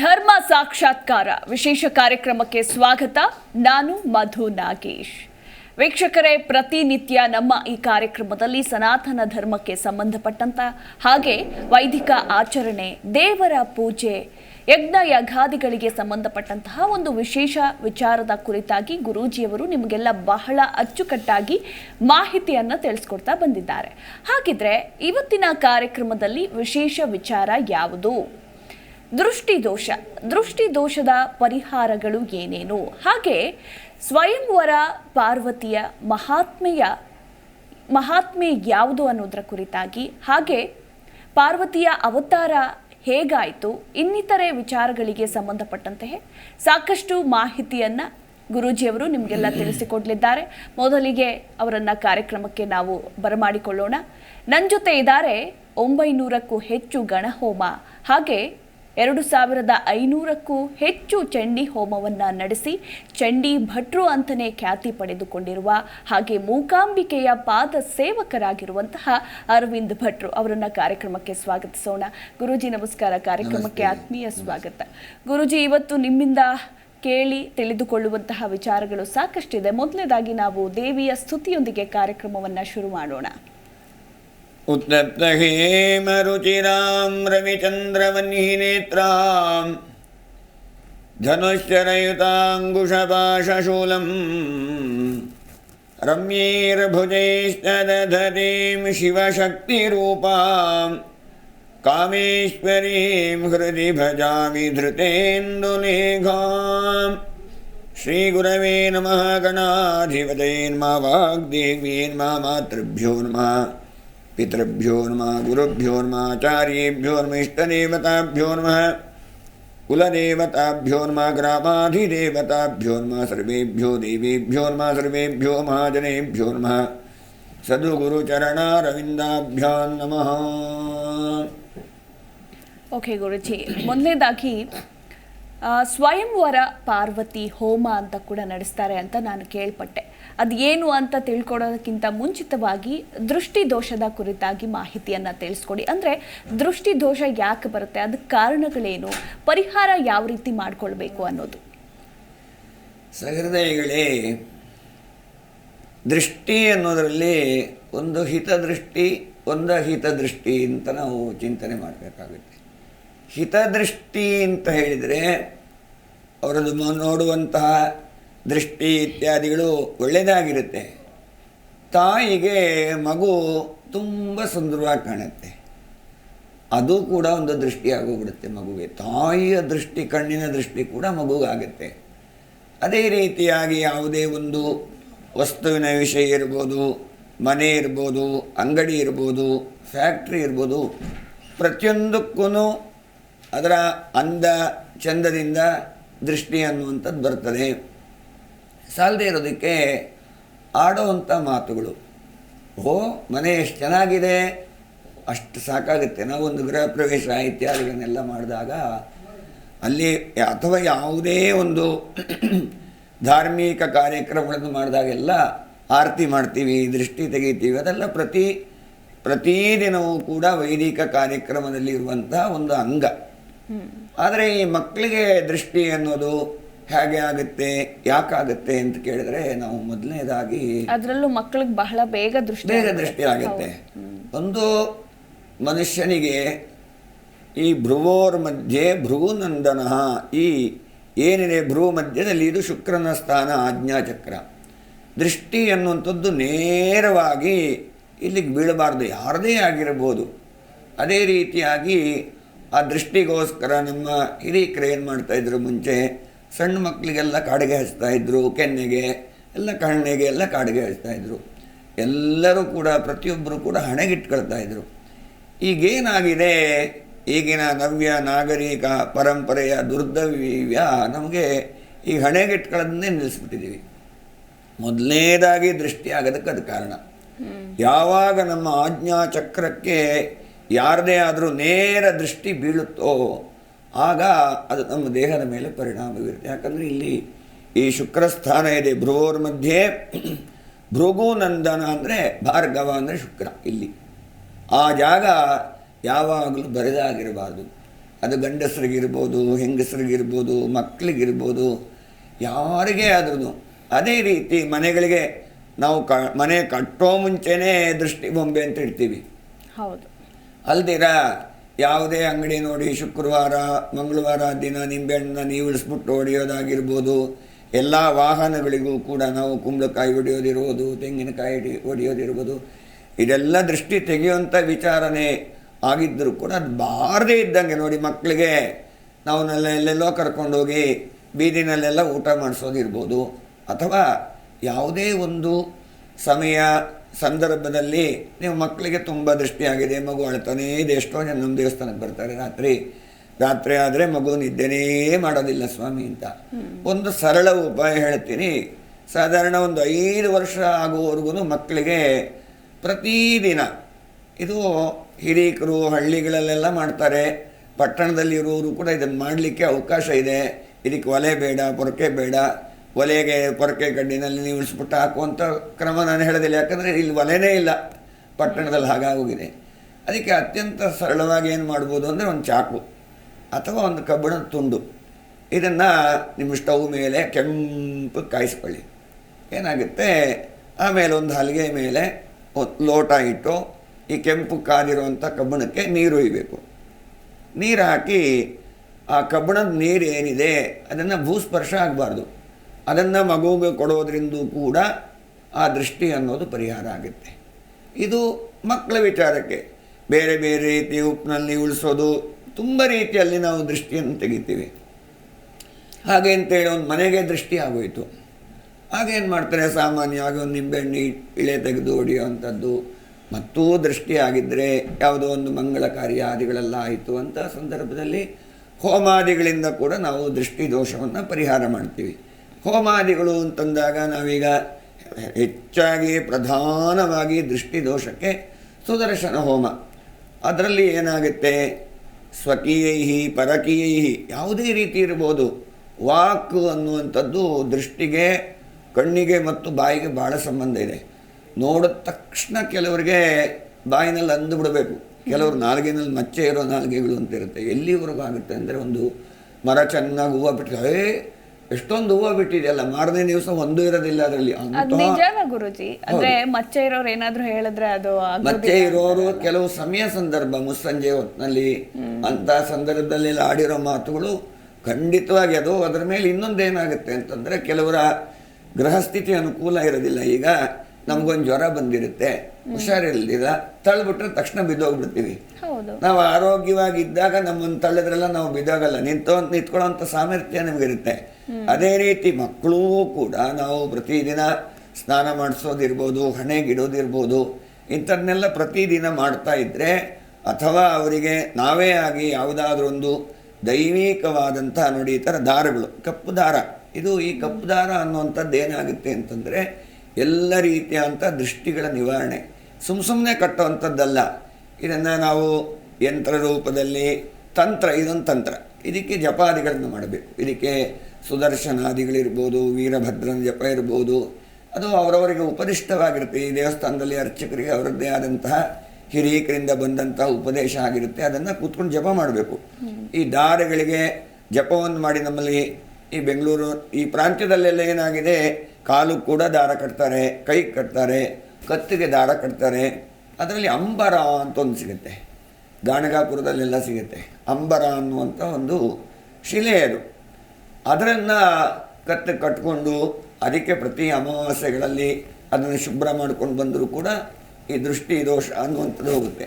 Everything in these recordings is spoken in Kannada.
ಧರ್ಮ ಸಾಕ್ಷಾತ್ಕಾರ ವಿಶೇಷ ಕಾರ್ಯಕ್ರಮಕ್ಕೆ ಸ್ವಾಗತ. ನಾನು ಮಧು ನಾಗೇಶ್. ವೀಕ್ಷಕರೇ, ಪ್ರತಿನಿತ್ಯ ನಮ್ಮ ಈ ಕಾರ್ಯಕ್ರಮದಲ್ಲಿ ಸನಾತನ ಧರ್ಮಕ್ಕೆ ಸಂಬಂಧಪಟ್ಟಂತ ಹಾಗೆ ವೈದಿಕ ಆಚರಣೆ, ದೇವರ ಪೂಜೆ, ಯಜ್ಞ ಯಘಾದಿಗಳಿಗೆ ಸಂಬಂಧಪಟ್ಟಂತಹ ಒಂದು ವಿಶೇಷ ವಿಚಾರದ ಕುರಿತಾಗಿ ಗುರೂಜಿಯವರು ನಿಮಗೆಲ್ಲ ಬಹಳ ಅಚ್ಚುಕಟ್ಟಾಗಿ ಮಾಹಿತಿಯನ್ನು ತಿಳಿಸ್ಕೊಡ್ತಾ ಬಂದಿದ್ದಾರೆ. ಹಾಗಿದ್ರೆ ಇವತ್ತಿನ ಕಾರ್ಯಕ್ರಮದಲ್ಲಿ ವಿಶೇಷ ವಿಚಾರ ಯಾವುದು? ದೃಷ್ಟಿ ದೋಷ ದೃಷ್ಟಿ ದೋಷದ ಪರಿಹಾರಗಳು ಏನೇನು? ಹಾಗೆ ಸ್ವಯಂವರ ಪಾರ್ವತಿಯ ಮಹಾತ್ಮೆಯ, ಮಹಾತ್ಮೆ ಯಾವುದು ಅನ್ನೋದರ ಕುರಿತಾಗಿ, ಹಾಗೆ ಪಾರ್ವತಿಯ ಅವತಾರ ಹೇಗಾಯಿತು, ಇನ್ನಿತರೆ ವಿಚಾರಗಳಿಗೆ ಸಂಬಂಧಪಟ್ಟಂತೆ ಸಾಕಷ್ಟು ಮಾಹಿತಿಯನ್ನು ಗುರೂಜಿಯವರು ನಿಮಗೆಲ್ಲ ತಿಳಿಸಿಕೊಡಲಿದ್ದಾರೆ. ಮೊದಲಿಗೆ ಅವರನ್ನು ಕಾರ್ಯಕ್ರಮಕ್ಕೆ ನಾವು ಬರಮಾಡಿಕೊಳ್ಳೋಣ. ನನ್ನ ಜೊತೆ ಇದ್ದಾರೆ ಒಂಬೈನೂರಕ್ಕೂ ಹೆಚ್ಚು ಗಣಹೋಮ. ಹಾಗೆ ಎರಡು ಸಾವಿರದ ಐನೂರಕ್ಕೂ ಹೆಚ್ಚು ಚಂಡಿ ಹೋಮವನ್ನ ನಡೆಸಿ ಚಂಡಿ ಭಟ್ರು ಅಂತಲೇ ಖ್ಯಾತಿ ಪಡೆದುಕೊಂಡಿರುವ ಹಾಗೆ ಮೂಕಾಂಬಿಕೆಯ ಪಾದ ಸೇವಕರಾಗಿರುವಂತಹ ಅರವಿಂದ್ ಭಟ್ರು ಅವರನ್ನ ಕಾರ್ಯಕ್ರಮಕ್ಕೆ ಸ್ವಾಗತಿಸೋಣ. ಗುರುಜಿ ನಮಸ್ಕಾರ. ಕಾರ್ಯಕ್ರಮಕ್ಕೆ ಆತ್ಮೀಯ ಸ್ವಾಗತ. ಗುರುಜಿ ಇವತ್ತು ನಿಮ್ಮಿಂದ ಕೇಳಿ ತಿಳಿದುಕೊಳ್ಳುವಂತಹ ವಿಚಾರಗಳು ಸಾಕಷ್ಟಿದೆ. ಮೊದಲನೇದಾಗಿ ನಾವು ದೇವಿಯ ಸ್ತುತಿಯೊಂದಿಗೆ ಕಾರ್ಯಕ್ರಮವನ್ನ ಶುರು ಮಾಡೋಣ. उत्तप्तहेमरुचिरां रविचन्द्रवह्निनेत्रां धनुश्चरयुताङ्कुशपाशशूलम् रम्यैर्भुजैश्च दधतीं शिवशक्तिरूपां कामेश्वरीं हृदि भजामि धृतेन्दुलेघाम् श्रीगुरवे नमः गणाधिपते नमः मातृभ्यो नमः आचार्येभ्यो नमः इष्टदेवताभ्यो नमः कुलदेवताभ्यो नमः ग्रामाधिदेवताभ्यो नमः सर्वेभ्यो देवेभ्यो नमः सर्वेभ्यो महाजनेभ्यो नमः सद्गुरुचरणारविन्दाभ्यां नमः ಓಕೆ ಗುರುಜಿ ಮೊದಲನೇದಾಗಿ ಆ, ಸ್ವಯಂವರ ಪಾರ್ವತಿ ಹೋಮ ಅಂತ ಕೂಡ ನಡೆಸ್ತಾರೆ ಅಂತ ನಾನು ಕೇಳ್ಪಟ್ಟೆ ಅದು ಏನು ಅಂತ ತಿಳ್ಕೊಡೋದಕ್ಕಿಂತ ಮುಂಚಿತವಾಗಿ ದೃಷ್ಟಿ ದೋಷದ ಕುರಿತಾಗಿ ಮಾಹಿತಿಯನ್ನು ತಿಳಿಸ್ಕೊಡಿ. ಅಂದರೆ ದೃಷ್ಟಿ ದೋಷ ಯಾಕೆ ಬರುತ್ತೆ, ಅದಕ್ಕೆ ಕಾರಣಗಳೇನು, ಪರಿಹಾರ ಯಾವ ರೀತಿ ಮಾಡಿಕೊಳ್ಬೇಕು ಅನ್ನೋದು. ಸಹೃದಯಗಳೇ, ದೃಷ್ಟಿ ಅನ್ನೋದರಲ್ಲಿ ಒಂದು ಹಿತದೃಷ್ಟಿ ಒಂದು ಹಿತದೃಷ್ಟಿ ಅಂತ ನಾವು ಚಿಂತನೆ ಮಾಡಬೇಕಾಗುತ್ತೆ. ಹಿತದೃಷ್ಟಿ ಅಂತ ಹೇಳಿದರೆ, ಅವರದ್ದು ನೋಡುವಂತಹ ದೃಷ್ಟಿ ಇತ್ಯಾದಿಗಳು ಒಳ್ಳೆಯದಾಗಿರುತ್ತೆ. ತಾಯಿಗೆ ಮಗು ತುಂಬ ಸುಂದರವಾಗಿ ಕಾಣುತ್ತೆ. ಅದು ಕೂಡ ಒಂದು ದೃಷ್ಟಿಯಾಗೋಗ್ಬಿಡುತ್ತೆ ಮಗುಗೆ ತಾಯಿಯ ದೃಷ್ಟಿ, ಕಣ್ಣಿನ ದೃಷ್ಟಿ ಕೂಡ ಮಗುಗಾಗುತ್ತೆ. ಅದೇ ರೀತಿಯಾಗಿ ಯಾವುದೇ ಒಂದು ವಸ್ತುವಿನ ವಿಷಯ ಇರ್ಬೋದು, ಮನೆ ಇರ್ಬೋದು, ಅಂಗಡಿ ಇರ್ಬೋದು, ಫ್ಯಾಕ್ಟ್ರಿ ಇರ್ಬೋದು ಪ್ರತಿಯೊಂದಕ್ಕೂ ಅದರ ಅಂದ, ಚಂದದಿಂದ ದೃಷ್ಟಿ ಅನ್ನುವಂಥದ್ದು ಬರ್ತದೆ. ಸಾಲದೇ ಇರೋದಕ್ಕೆ ಆಡೋವಂಥ ಮಾತುಗಳು. ಓ ಮನೆ ಎಷ್ಟು ಚೆನ್ನಾಗಿದೆ ಅಷ್ಟು ಸಾಕಾಗುತ್ತೆ. ನಾವು ಒಂದು ಗೃಹ ಪ್ರವೇಶ ಇತ್ಯಾದಿಗಳನ್ನೆಲ್ಲ ಮಾಡಿದಾಗ ಅಲ್ಲಿ ಅಥವಾ ಯಾವುದೇ ಒಂದು ಧಾರ್ಮಿಕ ಕಾರ್ಯಕ್ರಮಗಳನ್ನು ಮಾಡಿದಾಗೆಲ್ಲ ಆರತಿ ಮಾಡ್ತೀವಿ ದೃಷ್ಟಿ ತೆಗಿತೀವಿ. ಅದೆಲ್ಲ ಪ್ರತಿ ಪ್ರತಿದಿನವೂ ಕೂಡ ವೈದಿಕ ಕಾರ್ಯಕ್ರಮದಲ್ಲಿ ಇರುವಂತಹ ಒಂದು ಅಂಗ. ಆದರೆ ಈ ಮಕ್ಕಳಿಗೆ ದೃಷ್ಟಿ ಅನ್ನೋದು ಹೇಗೆ ಆಗುತ್ತೆ ಯಾಕಾಗುತ್ತೆ ಅಂತ ಕೇಳಿದ್ರೆ ನಾವು ಮೊದಲನೇದಾಗಿ ಅದರಲ್ಲೂ ಮಕ್ಕಳಿಗೆ ಬಹಳ ಬೇಗ ದೃಷ್ಟಿ ಬೇಗ ದೃಷ್ಟಿ ಆಗುತ್ತೆ. ಒಂದು ಮನುಷ್ಯನಿಗೆ ಈ ಭ್ರುವೋರ್ ಮಧ್ಯೆ ಭ್ರುವನಂದನ ಈ ಏನಿದೆ ಭ್ರೂ ಮಧ್ಯದಲ್ಲಿ ಇದು ಶುಕ್ರನ ಸ್ಥಾನ ಆಜ್ಞಾಚಕ್ರ. ದೃಷ್ಟಿ ಅನ್ನುವಂಥದ್ದು ನೇರವಾಗಿ ಇಲ್ಲಿಗೆ ಬೀಳಬಾರ್ದು ಯಾರದೇ ಆಗಿರ್ಬೋದು. ಅದೇ ರೀತಿಯಾಗಿ ಆ ದೃಷ್ಟಿಗೋಸ್ಕರ ನಮ್ಮ ಹಿರೀಕರು ಏನು ಮಾಡ್ತಾಯಿದ್ರು ಮುಂಚೆ ಸಣ್ಣ ಮಕ್ಕಳಿಗೆಲ್ಲ ಕಾಡಿಗೆ ಹಚ್ತಾ ಇದ್ರು ಕೆನ್ನೆಗೆ ಎಲ್ಲ ಕಣ್ಣಿಗೆ ಎಲ್ಲ ಕಾಡಿಗೆ ಹಚ್ತಾ ಇದ್ರು. ಎಲ್ಲರೂ ಕೂಡ ಪ್ರತಿಯೊಬ್ಬರು ಕೂಡ ಹಣೆಗಿಟ್ಕೊಳ್ತಾ ಇದ್ರು. ಈಗೇನಾಗಿದೆ? ಈಗಿನ ನವ್ಯ ನಾಗರಿಕ ಪರಂಪರೆಯ ದುರ್ದವ್ಯ ನಮಗೆ ಈ ಹಣೆಗಿಟ್ಕೊಳ್ಳೋದನ್ನೇ ನಿಲ್ಲಿಸ್ಬಿಟ್ಟಿದ್ದೀವಿ ಮೊದಲನೇದಾಗಿ ದೃಷ್ಟಿ ಆಗೋದಕ್ಕೆ ಅದು ಕಾರಣ. ಯಾವಾಗ ನಮ್ಮ ಆಜ್ಞಾ ಚಕ್ರಕ್ಕೆ ಯಾರದೇ ಆದರೂ ನೇರ ದೃಷ್ಟಿ ಬೀಳುತ್ತೋ ಆಗ ಅದು ನಮ್ಮ ದೇಹದ ಮೇಲೆ ಪರಿಣಾಮ ಬೀರುತ್ತೆ. ಯಾಕಂದರೆ ಇಲ್ಲಿ ಈ ಶುಕ್ರಸ್ಥಾನ ಇದೆ ಭ್ರುವೋರ್ ಮಧ್ಯೆ. ಭೃಗುನಂದನ ಅಂದರೆ ಭಾರ್ಗವ ಅಂದರೆ ಶುಕ್ರ ಇಲ್ಲಿ. ಆ ಜಾಗ ಯಾವಾಗಲೂ ಬರೆದಾಗಿರಬಾರ್ದು. ಅದು ಗಂಡಸರಿಗಿರ್ಬೋದು ಹೆಂಗಸರಿಗಿರ್ಬೋದು ಮಕ್ಕಳಿಗಿರ್ಬೋದು ಯಾರಿಗೆ ಆದ್ರೂ ಅದೇ ರೀತಿ ಮನೆಗಳಿಗೆ ನಾವು ಕ ಮನೆ ಕಟ್ಟೋ ಮುಂಚೆನೇ ದೃಷ್ಟಿ ಬೊಂಬೆ ಅಂತ ಇಡ್ತೀವಿ. ಹೌದು. ಅಲ್ದಿರ? ಯಾವುದೇ ಅಂಗಡಿ ನೋಡಿ ಶುಕ್ರವಾರ, ಮಂಗಳವಾರ ದಿನ ನಿಂಬೆಹಣ್ಣನ್ನ ನೀವು ಇಳಿಸ್ಬಿಟ್ಟು ಹೊಡೆಯೋದಾಗಿರ್ಬೋದು. ಎಲ್ಲ ವಾಹನಗಳಿಗೂ ಕೂಡ ನಾವು ಕುಂಬಳಕಾಯಿ ಹೊಡೆಯೋದಿರ್ಬೋದು, ತೆಂಗಿನಕಾಯಿ ಹಿಡಿ- ಹೊಡೆಯೋದಿರ್ಬೋದು. ಇದೆಲ್ಲ ದೃಷ್ಟಿ ತೆಗೆಯುವಂಥ ವಿಚಾರನೆ ಆಗಿದ್ದರೂ ಕೂಡ ಅದು ಬಾರದೇ ಇದ್ದಂಗೆ ನೋಡಿ ಮಕ್ಕಳಿಗೆ ನಾವು ನೆಲ್ಲ ಎಲ್ಲೆಲ್ಲೋ ಕರ್ಕೊಂಡೋಗಿ ಬೀದಿನಲ್ಲೆಲ್ಲ ಊಟ ಮಾಡಿಸೋದಿರ್ಬೋದು. ಅಥವಾ ಯಾವುದೇ ಒಂದು ಸಮಯ ಸಂದರ್ಭದಲ್ಲಿ ನೀವು ಮಕ್ಕಳಿಗೆ ತುಂಬ ದೃಷ್ಟಿಯಾಗಿದೆ ಮಗು ಅಳ್ತಾನೇ ಇದೆ ಎಷ್ಟೋ ಜನ ನಮ್ಮ ದೇವಸ್ಥಾನಕ್ಕೆ ಬರ್ತಾರೆ ರಾತ್ರಿ. ರಾತ್ರಿ ಆದರೆ ಮಗು ನಿದ್ದೆನೇ ಮಾಡೋದಿಲ್ಲ ಸ್ವಾಮಿ ಅಂತ. ಒಂದು ಸರಳ ಉಪಾಯ ಹೇಳ್ತೀನಿ. ಸಾಧಾರಣ ಒಂದು ಐದು ವರ್ಷ ಆಗುವವರೆಗೂ ಮಕ್ಕಳಿಗೆ ಪ್ರತಿದಿನ ಇದು ಹಿರೀಕರು ಹಳ್ಳಿಗಳಲ್ಲೆಲ್ಲ ಮಾಡ್ತಾರೆ. ಪಟ್ಟಣದಲ್ಲಿರುವವರು ಕೂಡ ಇದನ್ನು ಮಾಡಲಿಕ್ಕೆ ಅವಕಾಶ ಇದೆ. ಇದಕ್ಕೆ ಒಲೆ ಬೇಡ ಪೊರಕೆ ಬೇಡ. ಒಲೆಗೆ ಪೊರಕೆ ಗಡ್ಡಿನಲ್ಲಿ ನೀವು ಇಳಿಸ್ಬಿಟ್ಟು ಹಾಕುವಂಥ ಕ್ರಮ ನಾನು ಹೇಳೋದಿಲ್ಲ. ಯಾಕಂದರೆ ಇಲ್ಲಿ ಒಲೆನೇ ಇಲ್ಲ. ಪಟ್ಟಣದಲ್ಲಿ ಹಾಗಾಗೋಗಿದೆ. ಅದಕ್ಕೆ ಅತ್ಯಂತ ಸರಳವಾಗಿ ಏನು ಮಾಡ್ಬೋದು ಅಂದರೆ ಒಂದು ಚಾಕು ಅಥವಾ ಒಂದು ಕಬ್ಬಿಣದ ತುಂಡು. ಇದನ್ನು ನಿಮ್ಮ ಸ್ಟವ್ ಮೇಲೆ ಕೆಂಪು ಕಾಯಿಸ್ಕೊಳ್ಳಿ. ಏನಾಗುತ್ತೆ? ಆಮೇಲೆ ಒಂದು ಹಲಿಗೆ ಮೇಲೆ ಲೋಟ ಇಟ್ಟು ಈ ಕೆಂಪು ಕಾದಿರುವಂಥ ಕಬ್ಬಿಣಕ್ಕೆ ನೀರು ಒಯ್ಯಬೇಕು ನೀರು ಹಾಕಿ ಆ ಕಬ್ಬಿಣದ ನೀರು ಏನಿದೆ, ಅದನ್ನು ಭೂಸ್ಪರ್ಶ ಆಗಬಾರ್ದು. ಅದನ್ನು ಮಗುವಿಗೆ ಕೊಡೋದ್ರಿಂದ ಕೂಡ ಆ ದೃಷ್ಟಿ ಅನ್ನೋದು ಪರಿಹಾರ ಆಗುತ್ತೆ. ಇದು ಮಕ್ಕಳ ವಿಚಾರಕ್ಕೆ ಬೇರೆ ಬೇರೆ ರೀತಿ ಉಪ್ಪಿನಲ್ಲಿ ಉಳಿಸೋದು ತುಂಬ ರೀತಿಯಲ್ಲಿ ನಾವು ದೃಷ್ಟಿಯನ್ನು ತೆಗಿತೀವಿ. ಹಾಗೆ ಅಂತೇಳಿ ಒಂದು ಮನೆಗೆ ದೃಷ್ಟಿ ಆಗೋಯಿತು. ಹಾಗೇನು ಮಾಡ್ತಾರೆ? ಸಾಮಾನ್ಯವಾಗಿ ಒಂದು ನಿಂಬೆಹಣ್ಣು ಇಳೆ ತೆಗೆದು ಹೊಡೆಯುವಂಥದ್ದು ಮತ್ತೂ ದೃಷ್ಟಿ ಆಗಿದ್ದರೆ ಯಾವುದೋ ಒಂದು ಮಂಗಳ ಕಾರ್ಯಾದಿಗಳೆಲ್ಲ ಆಯಿತು ಅಂತ ಸಂದರ್ಭದಲ್ಲಿ ಹೋಮಾದಿಗಳಿಂದ ಕೂಡ ನಾವು ದೃಷ್ಟಿ ದೋಷವನ್ನು ಪರಿಹಾರ ಮಾಡ್ತೀವಿ. ಹೋಮಾದಿಗಳು ಅಂತಂದಾಗ ನಾವೀಗ ಹೆಚ್ಚಾಗಿ ಪ್ರಧಾನವಾಗಿ ದೃಷ್ಟಿ ದೋಷಕ್ಕೆ ಸುದರ್ಶನ ಹೋಮ. ಅದರಲ್ಲಿ ಏನಾಗುತ್ತೆ? ಸ್ವಕೀಯೈಹಿ, ಪರಕೀಯೈಹಿ, ಯಾವುದೇ ರೀತಿ ಇರ್ಬೋದು. ವಾಕ್ ಅನ್ನುವಂಥದ್ದು ದೃಷ್ಟಿಗೆ, ಕಣ್ಣಿಗೆ ಮತ್ತು ಬಾಯಿಗೆ ಭಾಳ ಸಂಬಂಧ ಇದೆ. ನೋಡಿದ ತಕ್ಷಣ ಕೆಲವರಿಗೆ ಬಾಯಿನಲ್ಲಿ ಅಂದುಬಿಡಬೇಕು ಕೆಲವರು ನಾಲ್ಗೆನಲ್ಲಿ ಮಚ್ಚೆ ಇರೋ ನಾಲ್ಗೆಗಳು ಅಂತ ಇರುತ್ತೆ. ಎಲ್ಲಿವರೆಗೂ ಆಗುತ್ತೆ ಅಂದರೆ ಒಂದು ಮರ ಚೆನ್ನಾಗಿ ಹೂವು ಬಿಟ್ಟರೆ ಎಷ್ಟೊಂದು ಹೂವು ಬಿಟ್ಟಿದೆಯಲ್ಲ ಮಾರನೇ ದಿವಸ ಒಂದು ಇರೋದಿಲ್ಲ ಅದರಲ್ಲಿ. ನಿಜಾನ ಗುರುಜಿ. ಅಂದ್ರೆ ಮಚ್ಚೆ ಇರೋರು ಏನಾದ್ರೂ ಹೇಳಿದ್ರೆ ಅದು ಮತ್ತೆ ಇರೋರು ಕೆಲವು ಸಮಯ ಸಂದರ್ಭ ಮುಸ್ಸಂಜೆ ಹೊತ್ತಿನಲ್ಲಿ ಅಂತ ಸಂದರ್ಭದಲ್ಲಿ ಆಡಿರೋ ಮಾತುಗಳು ಖಂಡಿತವಾಗಿ ಅದು ಅದರ ಮೇಲೆ ಇನ್ನೊಂದೇನಾಗುತ್ತೆ ಅಂತಂದ್ರೆ ಕೆಲವರ ಗೃಹಸ್ಥಿತಿ ಅನುಕೂಲ ಇರೋದಿಲ್ಲ. ಈಗ ನಮಗೊಂದು ಜ್ವರ ಬಂದಿರುತ್ತೆ ಹುಷಾರಿಲ್ದಿಲ್ಲ ತಳ್ಬಿಟ್ರೆ ತಕ್ಷಣ ಬಿದ್ದೋಗ್ಬಿಡ್ತೀವಿ. ನಾವು ಆರೋಗ್ಯವಾಗಿದ್ದಾಗ ನಮ್ಮನ್ನು ತಳ್ಳಿದ್ರೆಲ್ಲ ನಾವು ಬಿದ್ದಾಗಲ್ಲ ನಿಂತೋ ನಿಂತ್ಕೊಳ್ಳೋಂಥ ಸಾಮರ್ಥ್ಯ ನಮಗಿರುತ್ತೆ. ಅದೇ ರೀತಿ ಮಕ್ಕಳೂ ಕೂಡ ನಾವು ಪ್ರತಿದಿನ ಸ್ನಾನ ಮಾಡಿಸೋದಿರ್ಬೋದು ಹಣೆಗಿಡೋದಿರ್ಬೋದು ಇಂಥದನ್ನೆಲ್ಲ ಪ್ರತಿದಿನ ಮಾಡ್ತಾ ಇದ್ದರೆ ಅಥವಾ ಅವರಿಗೆ ನಾವೇ ಆಗಿ ಯಾವುದಾದ್ರೂ ಒಂದು ದೈವಿಕವಾದಂಥ ನೋಡಿ ಈ ಥರ ದಾರಗಳು ಕಪ್ಪು ದಾರ. ಇದು ಈ ಕಪ್ಪು ದಾರ ಅನ್ನುವಂಥದ್ದು ಏನಾಗುತ್ತೆ ಅಂತಂದರೆ ಎಲ್ಲ ರೀತಿಯಾದಂಥ ದೃಷ್ಟಿಗಳ ನಿವಾರಣೆ. ಸುಮ್ಮ ಸುಮ್ಮನೆ ಕಟ್ಟುವಂಥದ್ದಲ್ಲ. ಇದನ್ನು ನಾವು ಯಂತ್ರ ರೂಪದಲ್ಲಿ ತಂತ್ರ ಇದೊಂದು ತಂತ್ರ. ಇದಕ್ಕೆ ಜಪಾದಿಗಳನ್ನು ಮಾಡಬೇಕು. ಇದಕ್ಕೆ ಸುದರ್ಶನಾದಿಗಳಿರ್ಬೋದು ವೀರಭದ್ರನ ಜಪ ಇರ್ಬೋದು. ಅದು ಅವರವರಿಗೆ ಉಪದಿಷ್ಟವಾಗಿರುತ್ತೆ. ಈ ದೇವಸ್ಥಾನದಲ್ಲಿ ಅರ್ಚಕರಿಗೆ ಅವರದ್ದೇ ಆದಂತಹ ಹಿರಿಯಕರಿಂದ ಬಂದಂತಹ ಉಪದೇಶ ಆಗಿರುತ್ತೆ. ಅದನ್ನು ಕೂತ್ಕೊಂಡು ಜಪ ಮಾಡಬೇಕು. ಈ ದಾರಗಳಿಗೆ ಜಪವನ್ನು ಮಾಡಿ ನಮ್ಮಲ್ಲಿ ಈ ಬೆಂಗಳೂರು ಈ ಪ್ರಾಂತ್ಯದಲ್ಲೆಲ್ಲ ಏನಾಗಿದೆ ಕಾಲು ಕೂಡ ದಾರ ಕಟ್ತಾರೆ ಕೈ ಕಟ್ತಾರೆ ಕತ್ತಿಗೆ ದಾರ ಕಟ್ತಾರೆ. ಅದರಲ್ಲಿ ಅಂಬರ ಅಂತ ಒಂದು ಸಿಗುತ್ತೆ. ಗಾಣಗಾಪುರದಲ್ಲೆಲ್ಲ ಸಿಗುತ್ತೆ. ಅಂಬರ ಅನ್ನುವಂಥ ಒಂದು ಶಿಲೆ ಅದು. ಅದರನ್ನು ಕತ್ತು ಕಟ್ಕೊಂಡು ಅದಕ್ಕೆ ಪ್ರತಿ ಅಮಾವಾಸ್ಯೆಗಳಲ್ಲಿ ಅದನ್ನು ಶುಭ್ರ ಮಾಡ್ಕೊಂಡು ಬಂದರೂ ಕೂಡ ಈ ದೃಷ್ಟಿ ದೋಷ ಅನ್ನುವಂಥದ್ದು ಹೋಗುತ್ತೆ.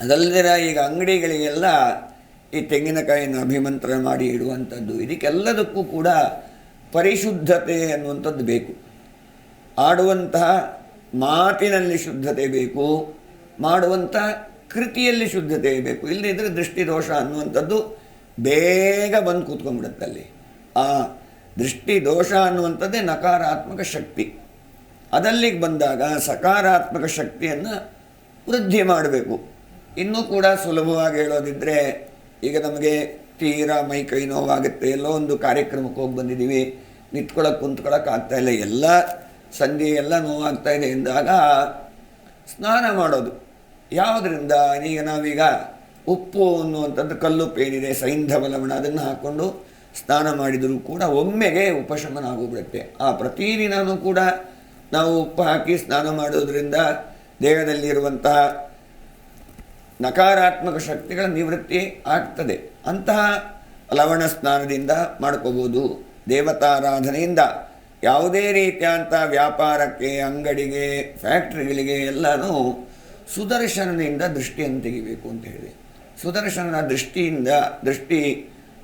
ಅದಲ್ಲದೆ ಈಗ ಅಂಗಡಿಗಳಿಗೆಲ್ಲ ಈ ತೆಂಗಿನಕಾಯಿಯನ್ನು ಅಭಿಮಂತ್ರಣ ಮಾಡಿ ಇಡುವಂಥದ್ದು, ಇದಕ್ಕೆಲ್ಲದಕ್ಕೂ ಕೂಡ ಪರಿಶುದ್ಧತೆ ಅನ್ನುವಂಥದ್ದು ಬೇಕು. ಆಡುವಂತಹ ಮಾತಿನಲ್ಲಿ ಶುದ್ಧತೆ ಬೇಕು ಮಾಡುವಂಥ ಕೃತಿಯಲ್ಲಿ ಶುದ್ಧತೆ ಬೇಕು. ಇಲ್ಲದಿದ್ದರೆ ದೃಷ್ಟಿ ದೋಷ ಅನ್ನುವಂಥದ್ದು ಬೇಗ ಬಂದು ಕೂತ್ಕೊಂಡ್ಬಿಡುತ್ತೆ ಅಲ್ಲಿ. ಆ ದೃಷ್ಟಿ ದೋಷ ಅನ್ನುವಂಥದ್ದೇ ನಕಾರಾತ್ಮಕ ಶಕ್ತಿ. ಅದಲ್ಲಿಗೆ ಬಂದಾಗ ಸಕಾರಾತ್ಮಕ ಶಕ್ತಿಯನ್ನು ವೃದ್ಧಿ ಮಾಡಬೇಕು. ಇನ್ನೂ ಕೂಡ ಸುಲಭವಾಗಿ ಹೇಳೋದಿದ್ದರೆ ಈಗ ನಮಗೆ ತೀರಾ ಮೈ ಕೈ ನೋವಾಗುತ್ತೆ. ಎಲ್ಲೋ ಒಂದು ಕಾರ್ಯಕ್ರಮಕ್ಕೆ ಹೋಗಿ ಬಂದಿದ್ದೀವಿ. ನಿಂತ್ಕೊಳ್ಳೋಕೆ ಕುಂತ್ಕೊಳ್ಳೋಕೆ ಇಲ್ಲ. ಎಲ್ಲ ಸಂಧಿ ಎಲ್ಲ ನೋವಾಗ್ತಾ ಇದೆ ಎಂದಾಗ ಸ್ನಾನ ಮಾಡೋದು. ಯಾವುದರಿಂದ? ಈಗ ನಾವೀಗ ಉಪ್ಪು ಅನ್ನುವಂಥದ್ದು ಕಲ್ಲುಪ್ಪು ಏನಿದೆ ಸೈಂಧವ ಲವಣ ಅದನ್ನು ಹಾಕ್ಕೊಂಡು ಸ್ನಾನ ಮಾಡಿದರೂ ಕೂಡ ಒಮ್ಮೆಗೆ ಉಪಶಮನ ಆಗೋಗ್ಬಿಡುತ್ತೆ. ಆ ಪ್ರತಿದಿನವೂ ಕೂಡ ನಾವು ಉಪ್ಪು ಹಾಕಿ ಸ್ನಾನ ಮಾಡೋದ್ರಿಂದ ದೇಹದಲ್ಲಿರುವಂತಹ ನಕಾರಾತ್ಮಕ ಶಕ್ತಿಗಳ ನಿವೃತ್ತಿ ಆಗ್ತದೆ. ಅಂತಹ ಲವಣ ಸ್ನಾನದಿಂದ ಮಾಡ್ಕೋಬೋದು. ದೇವತಾರಾಧನೆಯಿಂದ ಯಾವುದೇ ರೀತಿಯಾದಂಥ ವ್ಯಾಪಾರಕ್ಕೆ, ಅಂಗಡಿಗೆ, ಫ್ಯಾಕ್ಟ್ರಿಗಳಿಗೆ ಎಲ್ಲನೂ ಸುದರ್ಶನದಿಂದ ದೃಷ್ಟಿಯನ್ನು ತೆಗಿಬೇಕು ಅಂತ ಹೇಳಿ. ಸುದರ್ಶನ ದೃಷ್ಟಿಯಿಂದ, ದೃಷ್ಟಿ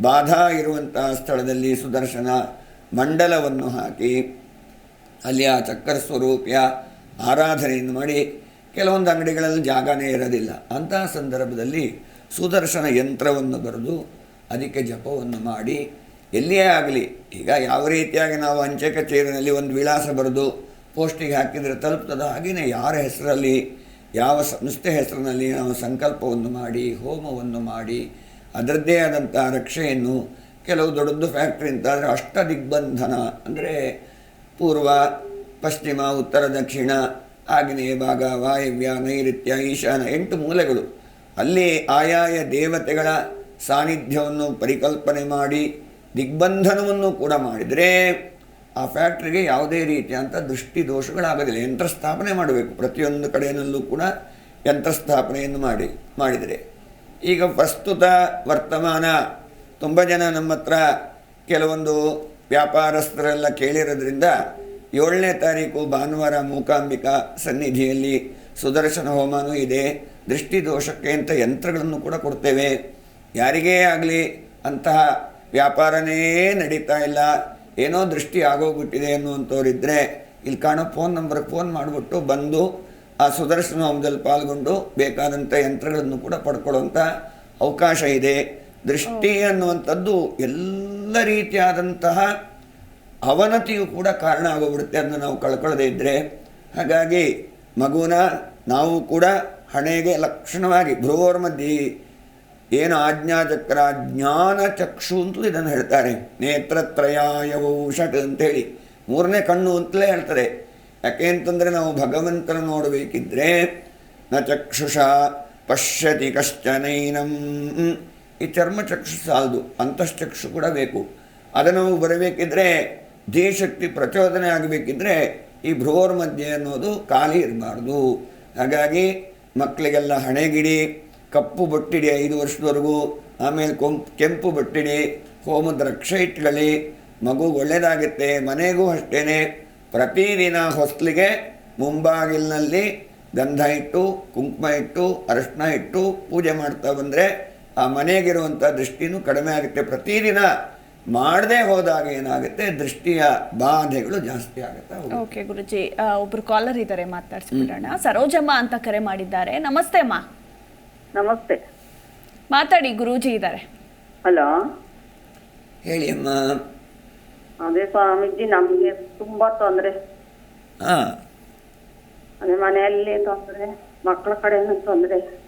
ಬಾಧಾ ಇರುವಂತಹ ಸ್ಥಳದಲ್ಲಿ ಸುದರ್ಶನ ಮಂಡಲವನ್ನು ಹಾಕಿ ಅಲ್ಲಿ ಆ ಚಕ್ಕರ ಸ್ವರೂಪಿಯ ಆರಾಧನೆಯನ್ನು ಮಾಡಿ, ಕೆಲವೊಂದು ಅಂಗಡಿಗಳಲ್ಲಿ ಜಾಗನೇ ಇರೋದಿಲ್ಲ. ಅಂತಹ ಸಂದರ್ಭದಲ್ಲಿ ಸುದರ್ಶನ ಯಂತ್ರವನ್ನು ಬರೆದು, ಅದಕ್ಕೆ ಜಪವನ್ನು ಮಾಡಿ ಎಲ್ಲಿಯೇ ಆಗಲಿ, ಈಗ ಯಾವ ರೀತಿಯಾಗಿ ನಾವು ಅಂಚೆ ಕಚೇರಿನಲ್ಲಿ ಒಂದು ವಿಳಾಸ ಬರೆದು ಪೋಸ್ಟಿಗೆ ಹಾಕಿದರೆ ತಲುಪ್ತದೋ ಹಾಗೆಯೇ ಯಾರ ಹೆಸರಲ್ಲಿ, ಯಾವ ಸಂಸ್ಥೆ ಹೆಸರಿನಲ್ಲಿ ನಾವು ಸಂಕಲ್ಪವನ್ನು ಮಾಡಿ, ಹೋಮವನ್ನು ಮಾಡಿ, ಅದರದ್ದೇ ಆದಂಥ ರಕ್ಷೆಯನ್ನು ಕೆಲವು ದೊಡ್ಡದು ಫ್ಯಾಕ್ಟ್ರಿ ಅಂತಾದರೆ ಅಷ್ಟ ದಿಗ್ಬಂಧನ ಅಂದರೆ ಪೂರ್ವ, ಪಶ್ಚಿಮ, ಉತ್ತರ, ದಕ್ಷಿಣ, ಆಗ್ನೇಯ ಭಾಗ, ವಾಯವ್ಯ, ನೈಋತ್ಯ, ಈಶಾನ ಎಂಟು ಮೂಲೆಗಳು. ಅಲ್ಲಿ ಆಯಾಯ ದೇವತೆಗಳ ಸಾನ್ನಿಧ್ಯವನ್ನು ಪರಿಕಲ್ಪನೆ ಮಾಡಿ ದಿಗ್ಬಂಧನವನ್ನು ಕೂಡ ಮಾಡಿದರೆ ಆ ಫ್ಯಾಕ್ಟ್ರಿಗೆ ಯಾವುದೇ ರೀತಿಯಂಥ ದೃಷ್ಟಿ ದೋಷಗಳಾಗೋದಿಲ್ಲ. ಯಂತ್ರ ಸ್ಥಾಪನೆ ಮಾಡಬೇಕು. ಪ್ರತಿಯೊಂದು ಕಡೆಯಲ್ಲೂ ಕೂಡ ಯಂತ್ರ ಸ್ಥಾಪನೆಯನ್ನು ಮಾಡಿ, ಮಾಡಿದರೆ. ಈಗ ಪ್ರಸ್ತುತ ವರ್ತಮಾನ ತುಂಬ ಜನ ನಮ್ಮ ಹತ್ರ ಕೆಲವೊಂದು ವ್ಯಾಪಾರಸ್ಥರೆಲ್ಲ ಕೇಳಿರೋದ್ರಿಂದ ಏಳನೇ ತಾರೀಕು ಭಾನುವಾರ ಮೂಕಾಂಬಿಕಾ ಸನ್ನಿಧಿಯಲ್ಲಿ ಸುದರ್ಶನ ಹೋಮನೂ ಇದೆ. ದೃಷ್ಟಿ ದೋಷಕ್ಕೆ ಅಂತ ಯಂತ್ರಗಳನ್ನು ಕೂಡ ಕೊಡ್ತೇವೆ. ಯಾರಿಗೇ ಆಗಲಿ ಅಂತಹ ವ್ಯಾಪಾರನೇ ನಡೀತಾ ಇಲ್ಲ. ಏನೋ ದೃಷ್ಟಿ ಆಗೋಗ್ಬಿಟ್ಟಿದೆ ಅನ್ನುವಂಥವ್ರಿದ್ದರೆ ಇಲ್ಲಿ ಕಾಣೋ ಫೋನ್ ನಂಬರ್ಗೆ ಫೋನ್ ಮಾಡಿಬಿಟ್ಟು ಬಂದು ಆ ಸುದರ್ಶನ ಹೋಮದಲ್ಲಿ ಪಾಲ್ಗೊಂಡು ಬೇಕಾದಂಥ ಯಂತ್ರಗಳನ್ನು ಕೂಡ ಪಡ್ಕೊಳ್ಳುವಂಥ ಅವಕಾಶ ಇದೆ. ದೃಷ್ಟಿ ಅನ್ನುವಂಥದ್ದು ಎಲ್ಲ ರೀತಿಯಾದಂತಹ ಅವನತಿಯು ಕೂಡ ಕಾರಣ ಆಗೋಗ್ಬಿಡುತ್ತೆ ಅದನ್ನು ನಾವು ಕಳ್ಕೊಳ್ಳದೇ ಇದ್ದರೆ ಹಾಗಾಗಿ ಮಗುನ ನಾವು ಕೂಡ ಹಣೆಗೆ ಲಕ್ಷಣವಾಗಿ ಭ್ರೂವರ್ಮದ್ದಿ ಮಧ್ಯೆ ಏನು ಆಜ್ಞಾಚಕ್ರ ಜ್ಞಾನ ಚಕ್ಷು ಅಂತಲೂ ಇದನ್ನು ಹೇಳ್ತಾರೆ. ನೇತ್ರತ್ರಯಾಯವೋ ಷಟ್ ಅಂತೇಳಿ. ಮೂರನೇ ಕಣ್ಣು ಅಂತಲೇ ಹೇಳ್ತಾರೆ ಯಾಕೆ ಅಂತಂದರೆ ನಾವು ಭಗವಂತನ ನೋಡಬೇಕಿದ್ರೆ ನ ಚಕ್ಷುಷ ಪಶ್ಯತಿ ಕಶ್ಚನೈನಂ. ಈ ಚರ್ಮಚಕ್ಷು ಸಾಲದು ಅಂತಶ್ಚಕ್ಷು ಕೂಡ ಬೇಕು. ಅದನ್ನು ನಾವು ಬರಬೇಕಿದ್ರೆ ದೇಶಕ್ತಿ ಪ್ರಚೋದನೆ ಆಗಬೇಕಿದ್ರೆ ಈ ಭ್ರೋರ್ ಮಧ್ಯೆ ಅನ್ನೋದು ಖಾಲಿ ಇರಬಾರ್ದು. ಹಾಗಾಗಿ ಮಕ್ಕಳಿಗೆಲ್ಲ ಹಣೆಗಿಡಿ ಕಪ್ಪು ಬಟ್ಟಿಡಿ ಐದು ವರ್ಷದವರೆಗೂ, ಆಮೇಲೆ ಕೊಂಪ್, ಕೆಂಪು ಬಟ್ಟಿಡಿ ಹೋಮದ ರಕ್ಷೆ ಇಟ್ಕೊಳ್ಳಿ, ಮಗು ಒಳ್ಳೆಯದಾಗುತ್ತೆ ಮನೆಗೂ ಅಷ್ಟೇ ಪ್ರತಿದಿನ ಹೊಸ್ಲಿಗೆ ಮುಂಬಾಗಿಲಿನಲ್ಲಿ ಗಂಧ ಇಟ್ಟು, ಕುಂಕುಮ ಇಟ್ಟು, ಅರಶಿನ ಇಟ್ಟು ಪೂಜೆ ಮಾಡ್ತಾ ಬಂದರೆ ಆ ಮನೆಗಿರುವಂಥ ದೃಷ್ಟಿನೂ ಕಡಿಮೆ ಆಗುತ್ತೆ. ಪ್ರತಿದಿನ ಮಾಡದೇ ಹೋದಾಗ ಏನಾಗುತ್ತೆ? ದೃಷ್ಟಿಯ ಬಾಧೆಗಳು ಜಾಸ್ತಿ ಆಗುತ್ತೆ. ಓಕೆ ಗುರುಜಿ ಒಬ್ರು ಕಾಲರ್ ಇದ್ದಾರೆ, ಮಾತಾಡ್ಸ್ಬಿಡೋಣ. ಸರೋಜಮ್ಮ ಅಂತ ಕರೆ ಮಾಡಿದ್ದಾರೆ. ನಮಸ್ತೆ ಅಮ್ಮ. ನಮಸ್ತೆ. ಮಾತಾಡಿ ಗುರೂಜಿ ಇದ್ದಾರೆ. ಹಲೋ. ಹೇಳಿ ಅಮ್ಮ. ಅದೇ ಸ್ವಾಮೀಜಿ ನಮಗೆ ತುಂಬಾ ತೊಂದರೆ. ಹಾಂ. ಅದೇ ಮನೆಯಲ್ಲಿ ತೊಂದರೆ ಮಕ್ಕಳ ಕಡೆಯಿಂದ ತೊಂದರೆ.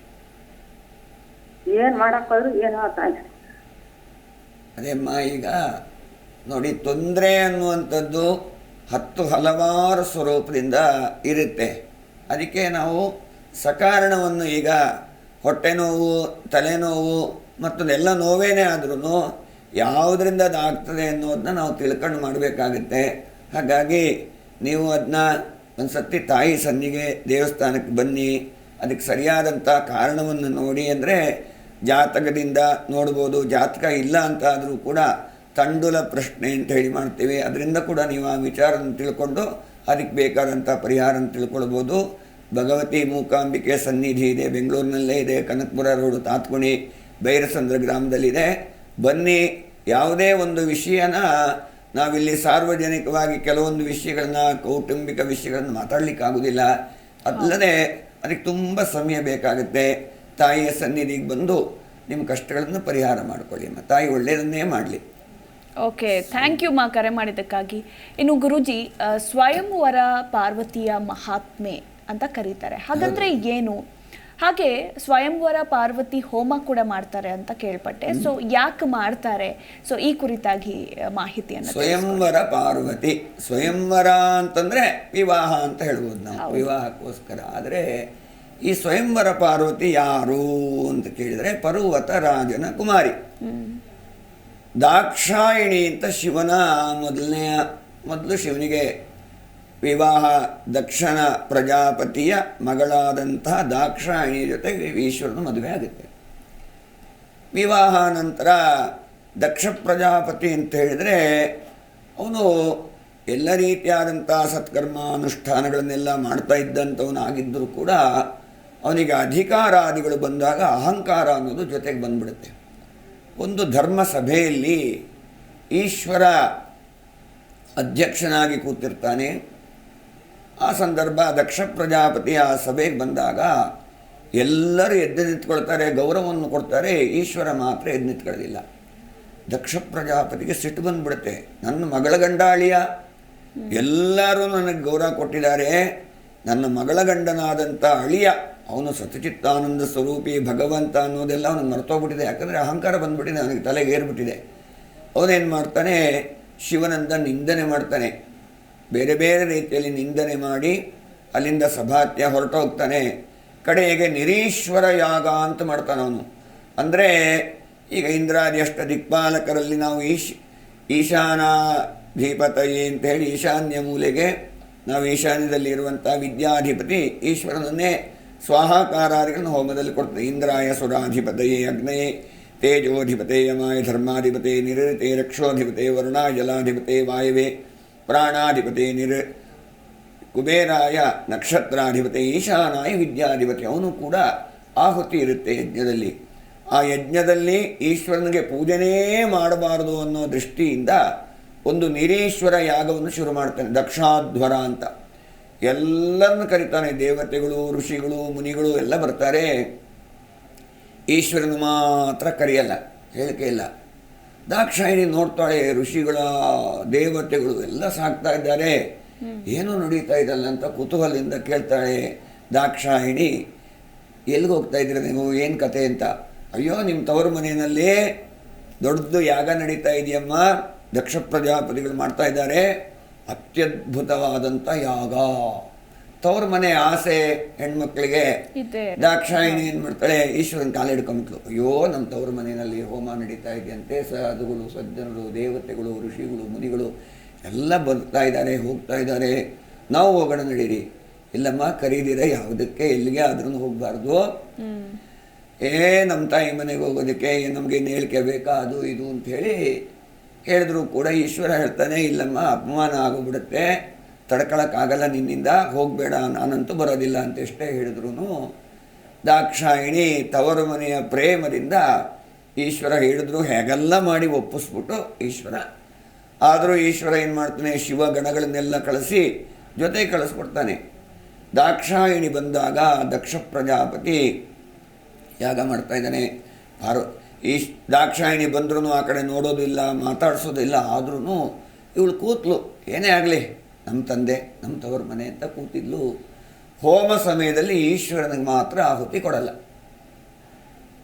ಏನ್ ಮಾಡಕ್ ಏನೋ ಏನೂ ಆಗ್ತಾ ಅದೇ ಅಮ್ಮ ಈಗ ನೋಡಿ ತೊಂದರೆ ಅನ್ನುವಂಥದ್ದು ಹತ್ತು ಹಲವಾರು ಸ್ವರೂಪದಿಂದ ಇರುತ್ತೆ. ಅದಕ್ಕೆ ನಾವು ಸಕಾರಣವನ್ನು ಈಗ ಹೊಟ್ಟೆ ನೋವು ತಲೆನೋವು ಮತ್ತೊಂದೆಲ್ಲ ನೋವೇನೇ ಆದ್ರೂ ಯಾವುದರಿಂದ ಅದಾಗ್ತದೆ ಅನ್ನೋದನ್ನ ನಾವು ತಿಳ್ಕೊಂಡು ಮಾಡಬೇಕಾಗುತ್ತೆ. ಹಾಗಾಗಿ ನೀವು ಅದನ್ನ ಒಂದು ಸತಿ ತಾಯಿ ಸನ್ನಿಗೆ ದೇವಸ್ಥಾನಕ್ಕೆ ಬನ್ನಿ, ಅದಕ್ಕೆ ಸರಿಯಾದಂಥ ಕಾರಣವನ್ನು ನೋಡಿ ಅಂದರೆ ಜಾತಕದಿಂದ ನೋಡ್ಬೋದು, ಜಾತಕ ಇಲ್ಲ ಅಂತ ಆದರೂ ಕೂಡ ತಂಡುಲ ಪ್ರಶ್ನೆ ಅಂತ ಹೇಳಿ ಮಾಡ್ತೀವಿ. ಅದರಿಂದ ಕೂಡ ನೀವು ಆ ವಿಚಾರನ ತಿಳ್ಕೊಂಡು ಅದಕ್ಕೆ ಬೇಕಾದಂಥ ಪರಿಹಾರನ ತಿಳ್ಕೊಳ್ಬೋದು. ಭಗವತಿ ಮೂಕಾಂಬಿಕೆ ಸನ್ನಿಧಿ ಇದೆ, ಬೆಂಗಳೂರಿನಲ್ಲೇ ಇದೆ, ಕನಕಪುರ ರೋಡು ತಾತ್ಕುಣಿ ಬೈರಸಂದ್ರ ಗ್ರಾಮದಲ್ಲಿದೆ. ಬನ್ನಿ, ಯಾವುದೇ ಒಂದು ವಿಷಯನ ನಾವಿಲ್ಲಿ ಸಾರ್ವಜನಿಕವಾಗಿ ಕೆಲವೊಂದು ವಿಷಯಗಳನ್ನ, ಕೌಟುಂಬಿಕ ವಿಷಯಗಳನ್ನು ಮಾತಾಡಲಿಕ್ಕಾಗೋದಿಲ್ಲ. ಅಲ್ಲದೆ ಅದಕ್ಕೆ ತುಂಬ ಸಮಯ ಬೇಕಾಗುತ್ತೆ. ತಾಯಿಯ ಸನ್ನಿಧಿಗೆ ಬಂದು ನಿಮ್ಮ ಕಷ್ಟಗಳನ್ನು ಪರಿಹಾರ ಮಾಡಿಕೊಳ್ಳಿ ಅಮ್ಮ. ತಾಯಿ ಒಳ್ಳೆಯದನ್ನೇ ಮಾಡಲಿ. ಓಕೆ, ಥ್ಯಾಂಕ್ ಯು ಮಾ ಕರೆ ಮಾಡಿದ್ದಕ್ಕಾಗಿ. ಇನ್ನು ಗುರುಜಿ ಸ್ವಯಂವರ ಪಾರ್ವತಿಯ ಮಹಾತ್ಮೆ ಅಂತ ಕರೀತಾರೆ. ಹಾಗಂದ್ರೆ ಏನು? ಹಾಗೆ ಸ್ವಯಂವರ ಪಾರ್ವತಿ ಹೋಮ ಕೂಡ ಮಾಡ್ತಾರೆ ಅಂತ ಕೇಳ್ಪಟ್ಟೆ. ಸೊ ಯಾಕೆ ಮಾಡ್ತಾರೆ? ಸೊ ಈ ಕುರಿತಾಗಿ ಮಾಹಿತಿಯನ್ನು ಸ್ವಯಂವರ ಪಾರ್ವತಿ ಸ್ವಯಂವರ ಅಂತಂದ್ರೆ ವಿವಾಹ ಅಂತ ಹೇಳ್ಬೋದು ನಾವು. ವಿವಾಹಕ್ಕೋಸ್ಕರ. ಆದರೆ ಈ ಸ್ವಯಂವರ ಪಾರ್ವತಿ ಯಾರು ಅಂತ ಕೇಳಿದರೆ ಪರ್ವತ ರಾಜನ ಕುಮಾರಿ. ದಾಕ್ಷಾಯಿಣಿ ಅಂತ ಶಿವನ ಮೊದಲನೆಯ ಮೊದಲು ಶಿವನಿಗೆ ವಿವಾಹ ದಕ್ಷಿಣ ಪ್ರಜಾಪತಿಯ ಮಗಳಾದಂತಹ ದಾಕ್ಷಾಯಿಣಿ ಜೊತೆಗೆ ಈಶ್ವರನ ಮದುವೆ ಆಗುತ್ತೆ. ವಿವಾಹ ನಂತರ ದಕ್ಷ ಪ್ರಜಾಪತಿ ಅಂತ ಹೇಳಿದರೆ ಅವನು ಎಲ್ಲ ರೀತಿಯಾದಂಥ ಸತ್ಕರ್ಮ ಅನುಷ್ಠಾನಗಳನ್ನೆಲ್ಲ ಮಾಡ್ತಾ ಇದ್ದಂಥವನಾಗಿದ್ದರೂ ಕೂಡ ಅವನಿಗೆ ಅಧಿಕಾರಾದಿಗಳು ಬಂದಾಗ ಅಹಂಕಾರ ಅನ್ನೋದು ಜೊತೆಗೆ ಬಂದ್ಬಿಡುತ್ತೆ. ಒಂದು ಧರ್ಮ ಸಭೆಯಲ್ಲಿ ಈಶ್ವರ ಅಧ್ಯಕ್ಷನಾಗಿ ಕೂತಿರ್ತಾನೆ. ಆ ಸಂದರ್ಭ ದಕ್ಷ ಪ್ರಜಾಪತಿ ಆ ಸಭೆಗೆ ಬಂದಾಗ ಎಲ್ಲರೂ ಎದ್ದು ನಿಂತ್ಕೊಳ್ತಾರೆ, ಗೌರವವನ್ನು ಕೊಡ್ತಾರೆ, ಈಶ್ವರ ಮಾತ್ರ ಎದ್ದು ನಿಂತ್ಕೊಳ್ಳೋದಿಲ್ಲ. ದಕ್ಷ ಪ್ರಜಾಪತಿಗೆ ಸಿಟ್ಟು ಬಂದ್ಬಿಡುತ್ತೆ. ನನ್ನ ಮಗಳ ಗಂಡಾಳಿಯ. ಎಲ್ಲರೂ ನನಗೆ ಗೌರವ ಕೊಟ್ಟಿದ್ದಾರೆ. ನನ್ನ ಮಗಳ ಗಂಡನಾದಂಥ ಅಳಿಯ, ಅವನು ಸತಚಿತ್ತಾನಂದ ಸ್ವರೂಪಿ, ಭಗವಂತ ಅನ್ನೋದೆಲ್ಲ ಅವನಿಗೆ ಮರ್ತೋಗ್ಬಿಟ್ಟಿದೆ. ಯಾಕಂದರೆ ಅಹಂಕಾರ ಬಂದ್ಬಿಟ್ಟಿದೆ, ನನಗೆ ತಲೆಗೇರ್ಬಿಟ್ಟಿದೆ. ಅವನೇನು ಮಾಡ್ತಾನೆ? ಶಿವನಂದ ನಿಂದನೆ ಮಾಡ್ತಾನೆ. ಬೇರೆ ಬೇರೆ ರೀತಿಯಲ್ಲಿ ನಿಂದನೆ ಮಾಡಿ ಅಲ್ಲಿಂದ ಸಭಾತ್ಯ ಹೊರಟೋಗ್ತಾನೆ ಕಡೆಗೆ ನಿರೀಶ್ವರ ಯಾಗ ಅಂತ ಮಾಡ್ತಾನೆ ಅವನು. ಅಂದರೆ ಈಗ ಇಂದ್ರಾದಿ ಅಷ್ಟ ದಿಕ್ಪಾಲಕರಲ್ಲಿ ನಾವು ಈಶ್ ಈಶಾನಾಧಿಪತಯೇ ಅಂತ ಹೇಳಿ ಈಶಾನ್ಯ ಮೂಲೆಗೆ ನಾವು ಈಶಾನ್ಯದಲ್ಲಿ ಇರುವಂಥ ವಿದ್ಯಾಧಿಪತಿ ಈಶ್ವರನನ್ನೇ ಸ್ವಾಹಾಕಾರಾದಿಗಳನ್ನು ಹೋಮದಲ್ಲಿ ಕೊಡ್ತದೆ. ಇಂದ್ರಾಯ ಸುರಾಧಿಪತಯೇ ಅಗ್ನಯೇ ತೇಜೋಧಿಪತೆ ಯಮಾಯ ಧರ್ಮಾಧಿಪತೆ ನಿರತೆ ರಕ್ಷೋಧಿಪತೆ ವರುಣ ಜಲಾಧಿಪತೆ ವಾಯವೇ ಪ್ರಾಣಾಧಿಪತೆ ನಿರ್ ಕುಬೇರಾಯ ನಕ್ಷತ್ರಾಧಿಪತಿ, ಈಶಾನಾಯ ವಿದ್ಯಾಧಿಪತಿ, ಅವನು ಕೂಡ ಆಹುತಿ ಇರುತ್ತೆ ಯಜ್ಞದಲ್ಲಿ. ಆ ಯಜ್ಞದಲ್ಲಿ ಈಶ್ವರನಿಗೆ ಪೂಜೆನೇ ಮಾಡಬಾರದು ಅನ್ನೋ ದೃಷ್ಟಿಯಿಂದ ಒಂದು ನಿರೀಶ್ವರ ಯಾಗವನ್ನು ಶುರು ಮಾಡ್ತಾನೆ, ದಕ್ಷಾಧ್ವರ ಅಂತ. ಎಲ್ಲರನ್ನು ಕರೀತಾನೆ, ದೇವತೆಗಳು, ಋಷಿಗಳು, ಮುನಿಗಳು ಎಲ್ಲ ಬರ್ತಾರೆ. ಈಶ್ವರನ ಮಾತ್ರ ಕರೆಯಲ್ಲ, ಹೇಳಿಕೆ ಇಲ್ಲ. ದಾಕ್ಷಾಯಿಣಿ ನೋಡ್ತಾಳೆ ಋಷಿಗಳ ದೇವತೆಗಳು ಎಲ್ಲ ಸಾಕ್ತಾ ಇದ್ದಾರೆ. ಏನು ನಡೀತಾ ಇದ್ದಲ್ಲ ಅಂತ ಕುತೂಹಲದಿಂದ ಕೇಳ್ತಾಳೆ ದಾಕ್ಷಾಯಿಣಿ, ಎಲ್ಲಿಗೆ ಹೋಗ್ತಾ ಇದ್ದೀರ ನೀವು? ಏನು ಕತೆ ಅಂತ? ಅಯ್ಯೋ ನಿಮ್ಮ ತವರು ಮನೆಯಲ್ಲಿ ದೊಡ್ಡದು ಯಾಗ ನಡೀತಾ ಇದೆಯಮ್ಮ. ದಕ್ಷ ಪ್ರಜಾಪತಿಗಳು ಮಾಡ್ತಾ ಇದ್ದಾರೆ. ಅತ್ಯದ್ಭುತವಾದಂಥ ಯಾಗ. ತವರು ಮನೆ ಆಸೆ ಹೆಣ್ಮಕ್ಳಿಗೆ. ದಾಕ್ಷಾಯಿಣಿ ಏನ್ ಮಾಡ್ತಾಳೆ ಈಶ್ವರನ ಕಾಲ ಹಿಡ್ಕೊಂಡ್ಲು ಅಯ್ಯೋ ನಮ್ಮ ತವ್ರ ಮನೆಯಲ್ಲಿ ಹೋಮ ನಡೀತಾ ಇದೆಯಂತೆ ಸಾಧುಗಳು ಸಜ್ಜನರು ದೇವತೆಗಳು ಋಷಿಗಳು ಮುನಿಗಳು ಎಲ್ಲ ಬರ್ತಾ ಇದ್ದಾರೆ ಹೋಗ್ತಾ ಇದ್ದಾರೆ. ನಾವು ಹೋಗೋಣ ನಡೀರಿ. ಇಲ್ಲಮ್ಮ ಕರೀದಿರ ಯಾವುದಕ್ಕೆ ಎಲ್ಲಿಗೆ ಆದ್ರೂ ಹೋಗ್ಬಾರ್ದು. ಏ ನಮ್ಮ ತಾಯಿ ಮನೆಗೆ ಹೋಗೋದಕ್ಕೆ ನಮಗೇನು ಹೇಳಿಕೆ ಬೇಕಾ ಅದು ಇದು ಅಂತ ಹೇಳಿ ಹೇಳಿದ್ರು ಕೂಡ ಈಶ್ವರ ಹೇಳ್ತಾನೆ ಇಲ್ಲಮ್ಮ ಅಪಮಾನ ಆಗೋಗ್ಬಿಡುತ್ತೆ. ತಡ್ಕೊಳಕ್ಕಾಗಲ್ಲ ನಿನ್ನಿಂದ, ಹೋಗಬೇಡ ನಾನಂತೂ ಬರೋದಿಲ್ಲ ಅಂತ ಎಷ್ಟೇ ಹೇಳಿದ್ರು ದಾಕ್ಷಾಯಿಣಿ ತವರು ಮನೆಯ ಪ್ರೇಮದಿಂದ ಈಶ್ವರ ಹೇಳಿದ್ರು, ಹೇಗೆಲ್ಲ ಮಾಡಿ ಒಪ್ಪಿಸ್ಬಿಟ್ಟು ಈಶ್ವರ. ಆದರೂ ಈಶ್ವರ ಏನು ಮಾಡ್ತಾನೆ, ಶಿವ ಗಣಗಳನ್ನೆಲ್ಲ ಕಳಿಸಿ ಜೊತೆ ಕಳಿಸ್ಕೊಡ್ತಾನೆ. ದಾಕ್ಷಾಯಿಣಿ ಬಂದಾಗ ದಕ್ಷ ಪ್ರಜಾಪತಿ ಯಾಗ ಮಾಡ್ತಾ ಇದ್ದಾನೆ. ಪಾರ್ವ ಈ ದಾಕ್ಷಾಯಿಣಿ ಬಂದ್ರೂ ಆ ಕಡೆ ನೋಡೋದಿಲ್ಲ, ಮಾತಾಡಿಸೋದಿಲ್ಲ ಆದ್ರೂ ಇವಳು ಕೂತ್ಲು, ಏನೇ ಆಗಲಿ. ನಮ್ಮ ತಂದೆ ನಮ್ಮ ತವರ ಮನೆ ಅಂತ ಕೂತಿದ್ಲು. ಹೋಮ ಸಮಯದಲ್ಲಿ ಈಶ್ವರನಿಗೆ ಮಾತ್ರ ಆಹುತಿ ಕೊಡಲ್ಲ.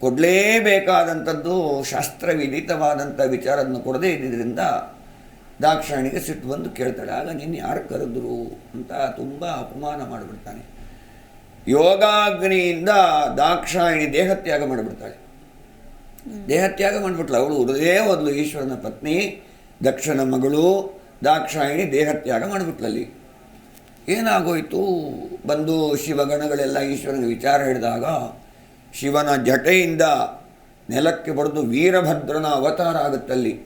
ಕೊಡಲೇಬೇಕಾದಂಥದ್ದು ಶಾಸ್ತ್ರವಿದಿತವಾದಂಥ ವಿಚಾರವನ್ನು ಕೊಡದೇ ಇದ್ದಿದ್ದರಿಂದ ದಾಕ್ಷಾಯಣಿಗೆ ಸಿಟ್ಟು ಬಂದು ಕೇಳ್ತಾಳೆ ಆಗ ನೀನು ಯಾರು ಕರೆದ್ರು? ಅಂತ ತುಂಬ ಅಪಮಾನ ಮಾಡಿಬಿಡ್ತಾನೆ. ಯೋಗಾಗ್ನಿಯಿಂದ ದಾಕ್ಷಾಯಿಣಿ ದೇಹತ್ಯಾಗ ಮಾಡಿಬಿಡ್ತಾಳೆ. ದೇಹತ್ಯಾಗ ಮಾಡಿಬಿಟ್ಲು ಅವಳು ಉರದೇ ಹೋದ್ಲು ಈಶ್ವರನ ಪತ್ನಿ ದಕ್ಷನ ಮಗಳು ದಾಕ್ಷಾಯಿಣಿ ದೇಹತ್ಯಾಗ ಮಾಡಿಬಿಟ್ಲಲ್ಲಿ ಏನಾಗೋಯಿತು? ಬಂದು ಶಿವಗಣಗಳೆಲ್ಲ ಈಶ್ವರನ ವಿಚಾರ ಹಿಡಿದಾಗ ಶಿವನ ಜಟೆಯಿಂದ ನೆಲಕ್ಕೆ ಬಡಿದು ವೀರಭದ್ರನ ಅವತಾರ ಆಗುತ್ತಲ್ಲಿ.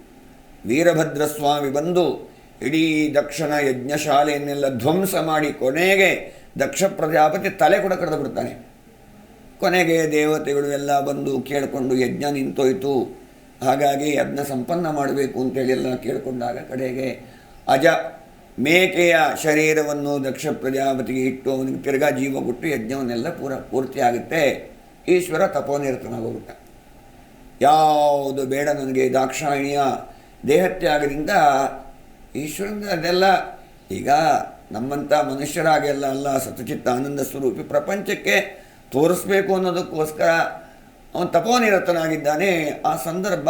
ವೀರಭದ್ರ ಸ್ವಾಮಿ ಬಂದು ಇಡೀ ದಕ್ಷನ ಯಜ್ಞಶಾಲೆಯನ್ನೆಲ್ಲ ಧ್ವಂಸ ಮಾಡಿ ಕೊನೆಗೆ ದಕ್ಷ ಪ್ರಜಾಪತಿ ತಲೆ ಕೂಡ ಕಡಿದು ಬಿಡ್ತಾನೆ. ಕೊನೆಗೆ ದೇವತೆಗಳು ಎಲ್ಲ ಬಂದು ಕೇಳಿಕೊಂಡು ಯಜ್ಞ ನಿಂತೋಯ್ತು. ಹಾಗಾಗಿ ಯಜ್ಞ ಸಂಪನ್ನ ಮಾಡಬೇಕು ಅಂತೇಳಿ ಎಲ್ಲ ಕೇಳಿಕೊಂಡಾಗ ಕಡೆಗೆ ಅಜ ಮೇಕೆಯ ಶರೀರವನ್ನು ದಕ್ಷ ಪ್ರಜಾಪತಿಗೆ ಇಟ್ಟು ಅವನಿಗೆ ತಿರ್ಗಾ ಜೀವ ಕೊಟ್ಟು ಯಜ್ಞವನ್ನೆಲ್ಲ ಪೂರ ಪೂರ್ತಿ ಆಗುತ್ತೆ. ಈಶ್ವರ ತಪೋನಿರತನಾಗೋಗ್ಬಿಟ್ಟ ಯಾವುದು ಬೇಡ ನನಗೆ ದಾಕ್ಷಾಯಿಣಿಯ ದೇಹತ್ಯಾಗದಿಂದ ಈಶ್ವರನ ಅದೆಲ್ಲ ಈಗ ನಮ್ಮಂಥ ಮನುಷ್ಯರಾಗೆಲ್ಲ ಅಲ್ಲ, ಸತಚಿತ್ತ ಆನಂದ ಸ್ವರೂಪಿ ಪ್ರಪಂಚಕ್ಕೆ ತೋರಿಸ್ಬೇಕು ಅನ್ನೋದಕ್ಕೋಸ್ಕರ ಅವನು ತಪೋನಿರತನಾಗಿದ್ದಾನೆ. ಆ ಸಂದರ್ಭ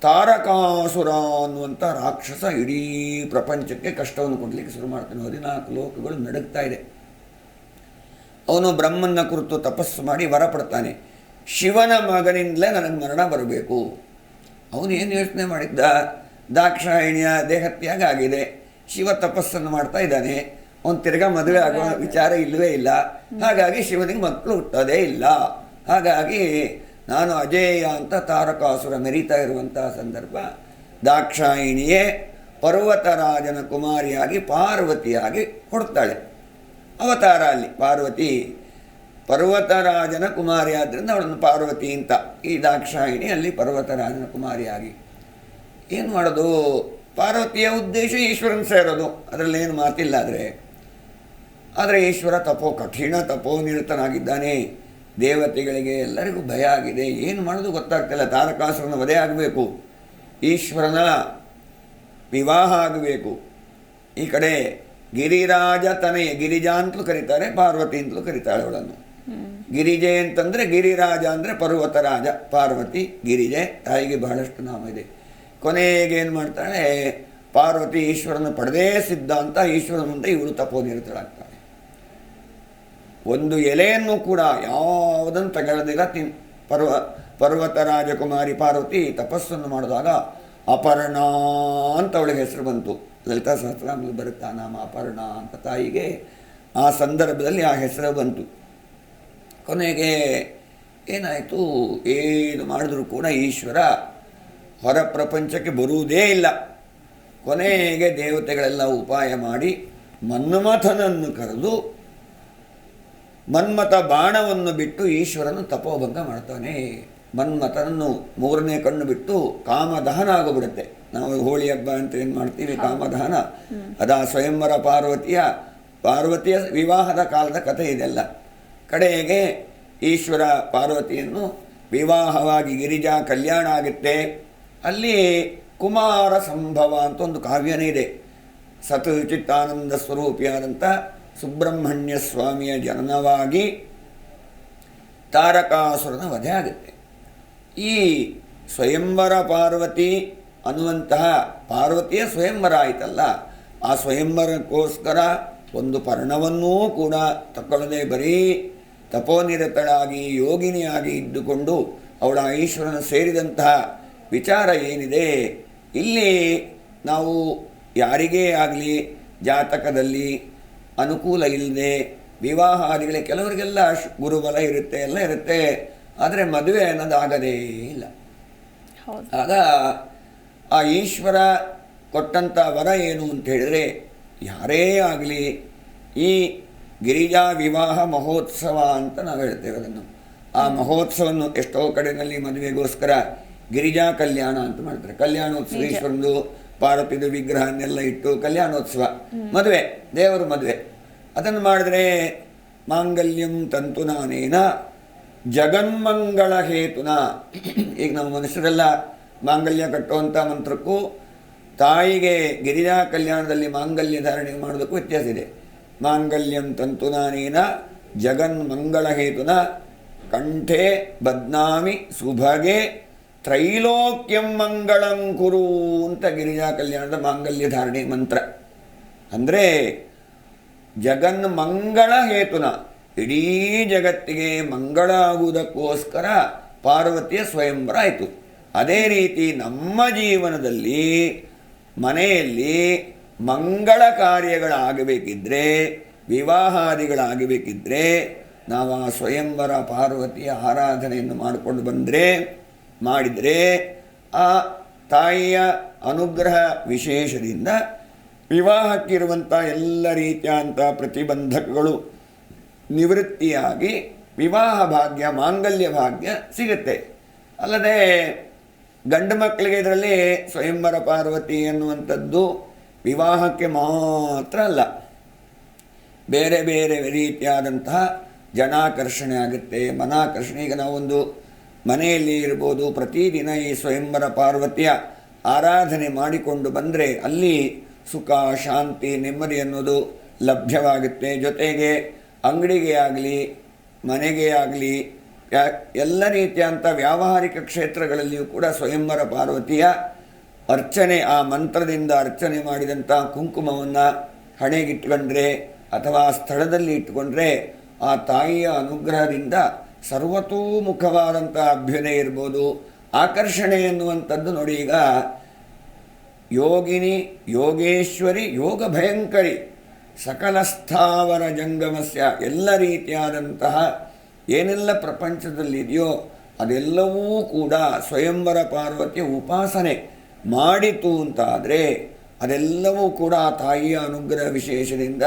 ತಾರಕಾಸುರ ಅನ್ನುವಂಥ ರಾಕ್ಷಸ ಇಡೀ ಪ್ರಪಂಚಕ್ಕೆ ಕಷ್ಟವನ್ನು ಕೊಡಲಿಕ್ಕೆ ಶುರು ಮಾಡ್ತಾನೆ. ಹದಿನಾಲ್ಕು ಲೋಕಗಳು ನಡುಗ್ತಾ ಇದೆ. ಅವನು ಬ್ರಹ್ಮನ ಕುರಿತು ತಪಸ್ಸು ಮಾಡಿ ವರ ಪಡ್ತಾನೆ ಶಿವನ ಮಗನಿಂದಲೇ ನನಗೆ ಮರಣ ಬರಬೇಕು. ಅವನು ಏನು ಯೋಚನೆ ಮಾಡಿದ್ದ? ದಾಕ್ಷಾಯಿಣಿಯ ದೇಹತ್ಯಾಗ ಆಗಿದೆ. ಶಿವ ತಪಸ್ಸನ್ನು ಮಾಡ್ತಾ ಇದ್ದಾನೆ. ಅವನು ತಿರ್ಗಾ ಮದುವೆ ಆಗೋ ವಿಚಾರ ಇಲ್ಲವೇ ಇಲ್ಲ. ಹಾಗಾಗಿ ಶಿವನಿಗೆ ಮಕ್ಕಳು ಹುಟ್ಟೋದೇ ಇಲ್ಲ. ಹಾಗಾಗಿ ನಾನು ಅಜೇಯ ಅಂತ ತಾರಕಾಸುರ ಮೆರಿತಾ ಇರುವಂತಹ ಸಂದರ್ಭ. ದಾಕ್ಷಾಯಿಣಿಯೇ ಪರ್ವತರಾಜನ ಕುಮಾರಿಯಾಗಿ ಪಾರ್ವತಿಯಾಗಿ ಕೊಡ್ತಾಳೆ. ಅವತಾರ ಅಲ್ಲಿ, ಪಾರ್ವತಿ. ಪರ್ವತರಾಜನ ಕುಮಾರಿ ಆದ್ದರಿಂದ ಅವಳನ್ನು ಪಾರ್ವತಿ ಅಂತ. ಈ ದಾಕ್ಷಾಯಿಣಿ ಅಲ್ಲಿ ಪರ್ವತರಾಜನ ಕುಮಾರಿಯಾಗಿ. ಏನು ಮಾಡೋದು? ಪಾರ್ವತಿಯ ಉದ್ದೇಶ ಈಶ್ವರನ ಸೇರೋದು. ಅದರಲ್ಲಿ ಏನು ಮಾತಿಲ್ಲ ಆದರೆ. ಆದರೆ ಈಶ್ವರ ತಪೋ, ಕಠಿಣ ತಪೋ, ನಿರತನಾಗಿದ್ದಾನೆ. ದೇವತೆಗಳಿಗೆ ಎಲ್ಲರಿಗೂ ಭಯ ಆಗಿದೆ. ಏನು ಮಾಡೋದು ಗೊತ್ತಾಗ್ತಿಲ್ಲ. ತಾರಕಾಸುರನ ವಧೆ ಆಗಬೇಕು. ಈಶ್ವರನ ವಿವಾಹ ಆಗಬೇಕು. ಈ ಕಡೆ ಗಿರಿರಾಜ ತನೆಯ ಗಿರಿಜಾ ಅಂತಲೂ ಕರೀತಾರೆ ಪಾರ್ವತಿ ಅಂತಲೂ ಕರೀತಾಳೆ ಅವಳನ್ನು. ಗಿರಿಜೆ ಅಂತಂದರೆ ಗಿರಿರಾಜ ಅಂದರೆ ಪರ್ವತರಾಜ ಪಾರ್ವತಿ ಗಿರಿಜೆ ತಾಯಿಗೆ ಬಹಳಷ್ಟು ನಾಮ ಇದೆ. ಕೊನೆಗೆ ಏನು ಮಾಡ್ತಾಳೆ? ಪಾರ್ವತಿ ಈಶ್ವರನ ಪಡೆದೇ ಸಿದ್ಧ ಅಂತ ಈಶ್ವರನ ಮುಂದೆ ಇವಳು ತಪೋನಿರತಳಾಗ್ತಾಳೆ ಒಂದು ಎಲೆಯನ್ನು ಕೂಡ ಯಾವುದನ್ನು ತಗೊಳ್ಳದಿಲ್ಲ ತಿನ್ ಪರ್ವ, ಪರ್ವತ ರಾಜಕುಮಾರಿ ಪಾರ್ವತಿ ತಪಸ್ಸನ್ನು ಮಾಡಿದಾಗ ಅಪರ್ಣ ಅಂತ ಅವಳಿಗೆ ಹೆಸರು ಬಂತು. ಲಲಿತಾ ಸಹಸ್ರಾಮದಲ್ಲಿ ಬರುತ್ತಾ, ನಾಮ ಅಪರ್ಣ ಅಂತ ತಾಯಿಗೆ ಆ ಸಂದರ್ಭದಲ್ಲಿ ಆ ಹೆಸರು ಬಂತು. ಕೊನೆಗೆ ಏನಾಯಿತು? ಏನು ಮಾಡಿದ್ರೂ ಕೂಡ ಈಶ್ವರ ಹೊರ ಪ್ರಪಂಚಕ್ಕೆ ಬರುವುದೇ ಇಲ್ಲ. ಕೊನೆಗೆ ದೇವತೆಗಳೆಲ್ಲ ಉಪಾಯ ಮಾಡಿ ಮನ್ಮಥನನ್ನು ಕರೆದು ಮನ್ಮಥ ಬಾಣವನ್ನು ಬಿಟ್ಟು ಈಶ್ವರನು ತಪೋಭಂಗ ಮಾಡ್ತಾನೆ. ಮನ್ಮಥನನ್ನು ಮೂರನೇ ಕಣ್ಣು ಬಿಟ್ಟು ಕಾಮದಹನ ಆಗಿಬಿಡುತ್ತೆ ನಾವು ಹೋಳಿ ಹಬ್ಬ ಅಂತ ಏನು ಮಾಡ್ತೀವಿ? ಕಾಮದಹನ. ಅದ ಸ್ವಯಂವರ ಪಾರ್ವತಿಯ ಪಾರ್ವತಿಯ ವಿವಾಹದ ಕಾಲದ ಕಥೆ ಇದೆಲ್ಲ. ಕಡೆಗೆ ಈಶ್ವರ ಪಾರ್ವತಿಯನ್ನು ವಿವಾಹವಾಗಿ ಗಿರಿಜಾ ಕಲ್ಯಾಣ ಆಗುತ್ತೆ. ಅಲ್ಲಿ ಕುಮಾರ ಸಂಭವ ಅಂತ ಒಂದು ಕಾವ್ಯನೇ ಇದೆ. ಸತ್ ಚಿತ್ತಾನಂದ ಸ್ವರೂಪಿಯಾದಂಥ ಸುಬ್ರಹ್ಮಣ್ಯ ಸ್ವಾಮಿಯ ಜನನವಾಗಿ ತಾರಕಾಸುರನ ವಧೆ ಆಗುತ್ತೆ. ಈ ಸ್ವಯಂವರ ಪಾರ್ವತಿ ಅನ್ನುವಂತಹ ಪಾರ್ವತಿಯ ಸ್ವಯಂವರ ಆಯಿತಲ್ಲ. ಆ ಸ್ವಯಂವರಕ್ಕೋಸ್ಕರ ಒಂದು ಪರ್ಣವನ್ನೂ ಕೂಡ ತಗೊಳ್ಳದೆ ಬರೀ ತಪೋನಿರತಳಾಗಿ ಯೋಗಿನಿಯಾಗಿ ಇದ್ದುಕೊಂಡು ಅವಳ ಈಶ್ವರನ ಸೇರಿದಂತಹ ವಿಚಾರ ಏನಿದೆ, ಇಲ್ಲಿ ನಾವು ಯಾರಿಗೇ ಆಗಲಿ ಜಾತಕದಲ್ಲಿ ಅನುಕೂಲ ಇಲ್ಲದೆ ವಿವಾಹ ಆದಿಗಳಿಗೆ ಕೆಲವರಿಗೆಲ್ಲ ಗುರುಬಲ ಇರುತ್ತೆ ಎಲ್ಲ ಇರುತ್ತೆ. ಆದರೆ ಮದುವೆ ಅನ್ನೋದು ಆಗದೇ ಇಲ್ಲ. ಆಗ ಆ ಈಶ್ವರ ಕೊಟ್ಟಂಥ ವರ ಏನು ಅಂತ ಹೇಳಿದರೆ ಯಾರೇ ಆಗಲಿ ಈ ಗಿರಿಜಾ ವಿವಾಹ ಮಹೋತ್ಸವ ಅಂತ ನಾವು ಹೇಳ್ತೇವೆ ಅದನ್ನು ಆ ಮಹೋತ್ಸವವನ್ನು ಎಷ್ಟೋ ಕಡೆಯಲ್ಲಿ ಮದುವೆಗೋಸ್ಕರ ಗಿರಿಜಾ ಕಲ್ಯಾಣ ಅಂತ ಮಾಡ್ತಾರೆ. ಕಲ್ಯಾಣೋತ್ಸವ ನಿಜ. ಪಾರ್ವತಿದು ವಿಗ್ರಹನ್ನೆಲ್ಲ ಇಟ್ಟು ಕಲ್ಯಾಣೋತ್ಸವ. ಮದುವೆ, ದೇವರು ಮದುವೆ. ಅದನ್ನು ಮಾಡಿದ್ರೆ ಮಾಂಗಲ್ಯಂ ತಂತು ನಾನೇನ, ಜಗನ್ಮಂಗಳ ಹೇತುನ. ಈಗ ನಮ್ಮ ಮನುಷ್ಯರೆಲ್ಲ ಮಾಂಗಲ್ಯ ಕಟ್ಟುವಂಥ ಮಂತ್ರಕ್ಕೂ, ತಾಯಿಗೆ ಗಿರಿಜಾ ಕಲ್ಯಾಣದಲ್ಲಿ ಮಾಂಗಲ್ಯ ಧಾರಣೆ ಮಾಡೋದಕ್ಕೂ ವ್ಯತ್ಯಾಸ ಇದೆ. ಮಾಂಗಲ್ಯಂ ತಂತು ನಾನೇನ, ಜಗನ್ಮಂಗಳ ಹೇತುನ. ಕಂಠೆ ಬದ್ನಾಮಿ, ಸುಭಗೆ ತ್ರೈಲೋಕ್ಯಂ ಮಂಗಳಂಕುರು ಅಂತ ಗಿರಿಜಾ ಕಲ್ಯಾಣದ ಮಾಂಗಲ್ಯ ಧಾರಣೆ ಮಂತ್ರ. ಅಂದರೆ ಜಗನ್ ಮಂಗಳ ಹೇತುನ, ಇಡೀ ಜಗತ್ತಿಗೆ ಮಂಗಳ ಆಗುವುದಕ್ಕೋಸ್ಕರ ಪಾರ್ವತಿಯ ಸ್ವಯಂವರ ಆಯಿತು. ಅದೇ ರೀತಿ ನಮ್ಮ ಜೀವನದಲ್ಲಿ, ಮನೆಯಲ್ಲಿ ಮಂಗಳ ಕಾರ್ಯಗಳಾಗಬೇಕಿದ್ರೆ, ವಿವಾಹಾದಿಗಳಾಗಬೇಕಿದ್ರೆ, ನಾವು ಆ ಸ್ವಯಂವರ ಪಾರ್ವತಿಯ ಆರಾಧನೆಯನ್ನು ಮಾಡಿಕೊಂಡು ಬಂದರೆ ಮಾಡಿದರೆ ಆ ತಾಯಿಯ ಅನುಗ್ರಹ ವಿಶೇಷದಿಂದ ವಿವಾಹಕ್ಕಿರುವಂಥ ಎಲ್ಲ ರೀತಿಯಾದಂಥ ಪ್ರತಿಬಂಧಕಗಳು ನಿವೃತ್ತಿಯಾಗಿ ವಿವಾಹ ಭಾಗ್ಯ, ಮಾಂಗಲ್ಯ ಭಾಗ್ಯ ಸಿಗುತ್ತೆ. ಅಲ್ಲದೆ ಗಂಡು ಮಕ್ಕಳಿಗೆ ಇದರಲ್ಲಿ ಸ್ವಯಂವರ ಪಾರ್ವತಿ ಅನ್ನುವಂಥದ್ದು ವಿವಾಹಕ್ಕೆ ಮಾತ್ರ ಅಲ್ಲ. ಬೇರೆ ಬೇರೆ ರೀತಿಯಾದಂತಹ ಜನಾಕರ್ಷಣೆ ಆಗುತ್ತೆ, ಮನಾಕರ್ಷಣೆ. ಈಗ ನಾವೊಂದು ಮನೆಯಲ್ಲಿ ಇರ್ಬೋದು ಪ್ರತಿದಿನ ಈ ಸ್ವಯಂವರ ಪಾರ್ವತಿಯ ಆರಾಧನೆ ಮಾಡಿಕೊಂಡು ಬಂದರೆ ಅಲ್ಲಿ ಸುಖ, ಶಾಂತಿ, ನೆಮ್ಮದಿ ಅನ್ನೋದು ಲಭ್ಯವಾಗುತ್ತೆ. ಜೊತೆಗೆ ಅಂಗಡಿಗೆ ಆಗಲಿ, ಮನೆಗೆ ಆಗಲಿ ಎಲ್ಲ ರೀತಿಯಂಥ ವ್ಯಾವಹಾರಿಕ ಕ್ಷೇತ್ರಗಳಲ್ಲಿಯೂ ಕೂಡ ಸ್ವಯಂವರ ಪಾರ್ವತಿಯ ಅರ್ಚನೆ, ಆ ಮಂತ್ರದಿಂದ ಅರ್ಚನೆ ಮಾಡಿದಂಥ ಕುಂಕುಮವನ್ನು ಹಣೆಗಿಟ್ಕೊಂಡ್ರೆ ಅಥವಾ ಸ್ಥಳದಲ್ಲಿ ಇಟ್ಕೊಂಡ್ರೆ ಆ ತಾಯಿಯ ಅನುಗ್ರಹದಿಂದ ಸರ್ವತೋಮುಖವಾದಂಥ ಅಭ್ಯುದಯ ಇರ್ಬೋದು, ಆಕರ್ಷಣೆ ಎನ್ನುವಂಥದ್ದು ನೋಡಿ ಈಗ. ಯೋಗಿನಿ, ಯೋಗೇಶ್ವರಿ, ಯೋಗ ಭಯಂಕರಿ ಸಕಲಸ್ಥಾವರ ಜಂಗಮಸ್ಯ, ಎಲ್ಲ ರೀತಿಯಾದಂತಹ ಏನೆಲ್ಲ ಪ್ರಪಂಚದಲ್ಲಿದೆಯೋ ಅದೆಲ್ಲವೂ ಕೂಡ ಸ್ವಯಂವರ ಪಾರ್ವತಿಯ ಉಪಾಸನೆ ಮಾಡಿತು ಅಂತಾದರೆ ಅದೆಲ್ಲವೂ ಕೂಡ ಆ ತಾಯಿಯ ಅನುಗ್ರಹ ವಿಶೇಷದಿಂದ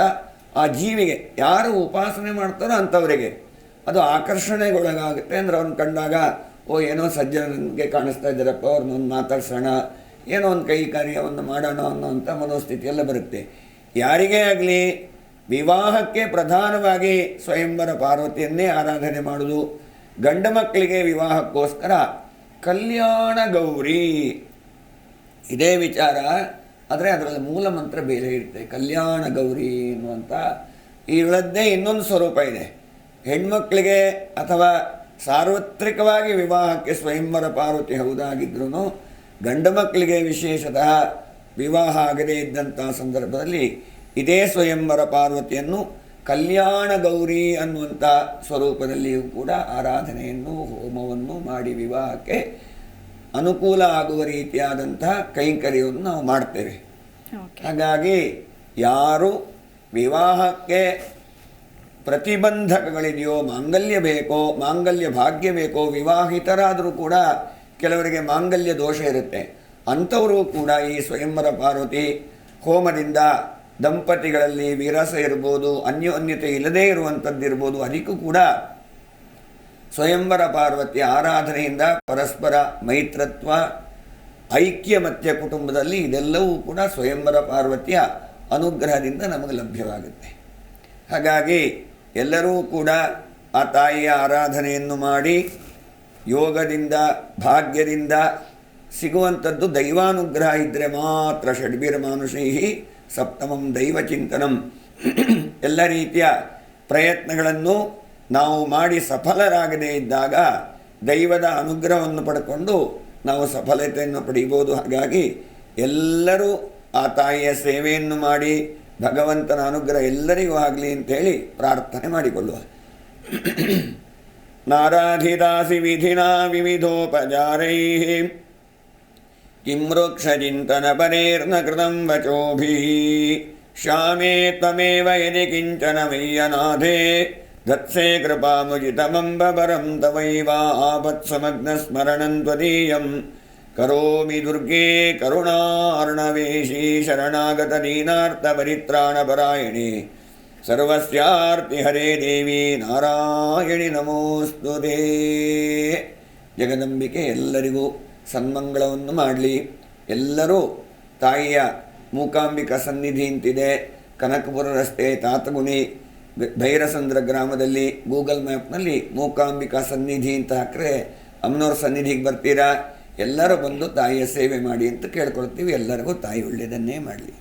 ಆ ಜೀವಿಗೆ ಯಾರು ಉಪಾಸನೆ ಮಾಡ್ತಾರೋ ಅಂಥವರಿಗೆ ಅದು ಆಕರ್ಷಣೆಗೊಳಗಾಗುತ್ತೆ. ಅಂದ್ರೆ ಅವ್ನು ಕಂಡಾಗ, ಓ, ಏನೋ ಸಜ್ಜನಿಗೆ ಕಾಣಿಸ್ತಾ ಇದ್ದಾರಪ್ಪ ಅವ್ರನ್ನೊಂದು ಮಾತಾಡ್ಸೋಣ, ಏನೋ ಒಂದು ಕೈ ಕಾರ್ಯವನ್ನು ಮಾಡೋಣ ಅನ್ನೋವಂಥ ಮನೋಸ್ಥಿತಿ ಎಲ್ಲ ಬರುತ್ತೆ. ಯಾರಿಗೇ ಆಗಲಿ, ವಿವಾಹಕ್ಕೆ ಪ್ರಧಾನವಾಗಿ ಸ್ವಯಂವರ ಪಾರ್ವತಿಯನ್ನೇ ಆರಾಧನೆ ಮಾಡೋದು, ಗಂಡ ಮಕ್ಕಳಿಗೆ ವಿವಾಹಕ್ಕೋಸ್ಕರ ಕಲ್ಯಾಣ ಗೌರಿ. ಇದೇ ವಿಚಾರ, ಆದರೆ ಅದರಲ್ಲಿ ಮೂಲ ಮಂತ್ರ ಬೇರೆ ಇರುತ್ತೆ, ಕಲ್ಯಾಣ ಗೌರಿ ಅನ್ನುವಂಥ ಇಳದ್ದೇ ಇನ್ನೊಂದು ಸ್ವರೂಪ ಇದೆ. ಹೆಣ್ಮಕ್ಳಿಗೆ ಅಥವಾ ಸಾರ್ವತ್ರಿಕವಾಗಿ ವಿವಾಹಕ್ಕೆ ಸ್ವಯಂವರ ಪಾರ್ವತಿ ಹೌದಾಗಿದ್ರೂ ಗಂಡು ಮಕ್ಕಳಿಗೆ ವಿಶೇಷತಃ ವಿವಾಹ ಆಗದೇ ಇದ್ದಂಥ ಸಂದರ್ಭದಲ್ಲಿ ಇದೇ ಸ್ವಯಂವರ ಪಾರ್ವತಿಯನ್ನು ಕಲ್ಯಾಣ ಗೌರಿ ಅನ್ನುವಂಥ ಸ್ವರೂಪದಲ್ಲಿಯೂ ಕೂಡ ಆರಾಧನೆಯನ್ನು ಹೋಮವನ್ನು ಮಾಡಿ ವಿವಾಹಕ್ಕೆ ಅನುಕೂಲ ಆಗುವ ರೀತಿಯಾದಂತಹ ಕೈಂಕರ್ಯವನ್ನು ನಾವು ಮಾಡ್ತೇವೆ. ಹಾಗಾಗಿ ಯಾರು ವಿವಾಹಕ್ಕೆ ಪ್ರತಿಬಂಧಕಗಳಿದೆಯೋ ಮಾಂಗಲ್ಯ ಬೇಕೋ, ಮಾಂಗಲ್ಯ ಭಾಗ್ಯ ಬೇಕೋ, ವಿವಾಹಿತರಾದರೂ ಕೂಡ ಕೆಲವರಿಗೆ ಮಾಂಗಲ್ಯ ದೋಷ ಇರುತ್ತೆ. ಅಂಥವರು ಕೂಡ ಈ ಸ್ವಯಂವರ ಪಾರ್ವತಿ ಹೋಮದಿಂದ ದಂಪತಿಗಳಲ್ಲಿ ವಿರಸ ಇರ್ಬೋದು, ಅನ್ಯೋನ್ಯತೆ ಇಲ್ಲದೇ ಇರುವಂಥದ್ದಿರ್ಬೋದು ಅದಕ್ಕೂ ಕೂಡ ಸ್ವಯಂವರ ಪಾರ್ವತಿಯ ಆರಾಧನೆಯಿಂದ ಪರಸ್ಪರ ಮೈತ್ರತ್ವ, ಐಕ್ಯ ಮತ್ತೆ ಕುಟುಂಬದಲ್ಲಿ ಇದೆಲ್ಲವೂ ಕೂಡ ಸ್ವಯಂವರ ಪಾರ್ವತಿಯ ಅನುಗ್ರಹದಿಂದ ನಮಗೆ ಲಭ್ಯವಾಗುತ್ತೆ. ಹಾಗಾಗಿ ಎಲ್ಲರೂ ಕೂಡ ಆ ತಾಯಿಯ ಆರಾಧನೆಯನ್ನು ಮಾಡಿ ಯೋಗದಿಂದ, ಭಾಗ್ಯದಿಂದ ಸಿಗುವಂಥದ್ದು ದೈವಾನುಗ್ರಹ ಇದ್ದರೆ ಮಾತ್ರ ಷಡ್ಬೀರ ಮಾನುಷೈ ಸಪ್ತಮಂ ದೈವಚಿಂತನಂ ಎಲ್ಲ ರೀತಿಯ ಪ್ರಯತ್ನಗಳನ್ನು ನಾವು ಮಾಡಿ ಸಫಲರಾಗದೇ ಇದ್ದಾಗ ದೈವದ ಅನುಗ್ರಹವನ್ನು ಪಡ್ಕೊಂಡು ನಾವು ಸಫಲತೆಯನ್ನು ಪಡೆಯಬಹುದು ಹಾಗಾಗಿ ಎಲ್ಲರೂ ಆ ತಾಯಿಯ ಸೇವೆಯನ್ನು ಮಾಡಿ ಭಗವಂತನ ಅನುಗ್ರಹ ಎಲ್ಲರಿಗೂ ಆಗಲಿ ಅಂತೇಳಿ ಪ್ರಾರ್ಥನೆ ಮಾಡಿಕೊಳ್ಳುವ ನಾರಾಧಿದಾಸಿ ವಿಧಿನಾ ವಿವಿಧೋಪಚಾರೈ किं वृक्षचिन्तनपरेर्न कृतं वचोभिः श्यामे त्वमेव यदि किञ्चन मय्यनाथे धत्से कृपामुचितमम्बरं तवैवापत्समग्नस्मरणं त्वदीयं करोमि दुर्गे करुणार्णवेशी शरणागतदीनार्थपरित्राणपरायणे सर्वस्यार्तिहरे देवी ನಾರಾಯಣಿ ನಮೋಸ್ತು ಜಗದಂಬಿಕೆ ಎಲ್ಲರಿಗೂ ಸನ್ಮಂಗಳವನ್ನು ಮಾಡಲಿ ಎಲ್ಲರೂ ತಾಯಿಯ ಮೂಕಾಂಬಿಕಾ ಸನ್ನಿಧಿ ಅಂತಿದೆ ಕನಕಪುರ ರಸ್ತೆ ತಾತಗುಣಿ ಬ- ಭೈರಸಂದ್ರ ಗ್ರಾಮದಲ್ಲಿ ಗೂಗಲ್ ಮ್ಯಾಪ್ನಲ್ಲಿ ಮೂಕಾಂಬಿಕಾ ಸನ್ನಿಧಿ ಅಂತ ಹಾಕಿದ್ರೆ ಅಮ್ಮನವ್ರ ಸನ್ನಿಧಿಗೆ ಬರ್ತೀರಾ ಎಲ್ಲರೂ ಬಂದು ತಾಯಿಯ ಸೇವೆ ಮಾಡಿ ಅಂತ ಕೇಳ್ಕೊಳ್ತೀವಿ. ಎಲ್ಲರಿಗೂ ತಾಯಿ ಒಳ್ಳೆಯದನ್ನೇ ಮಾಡಲಿ.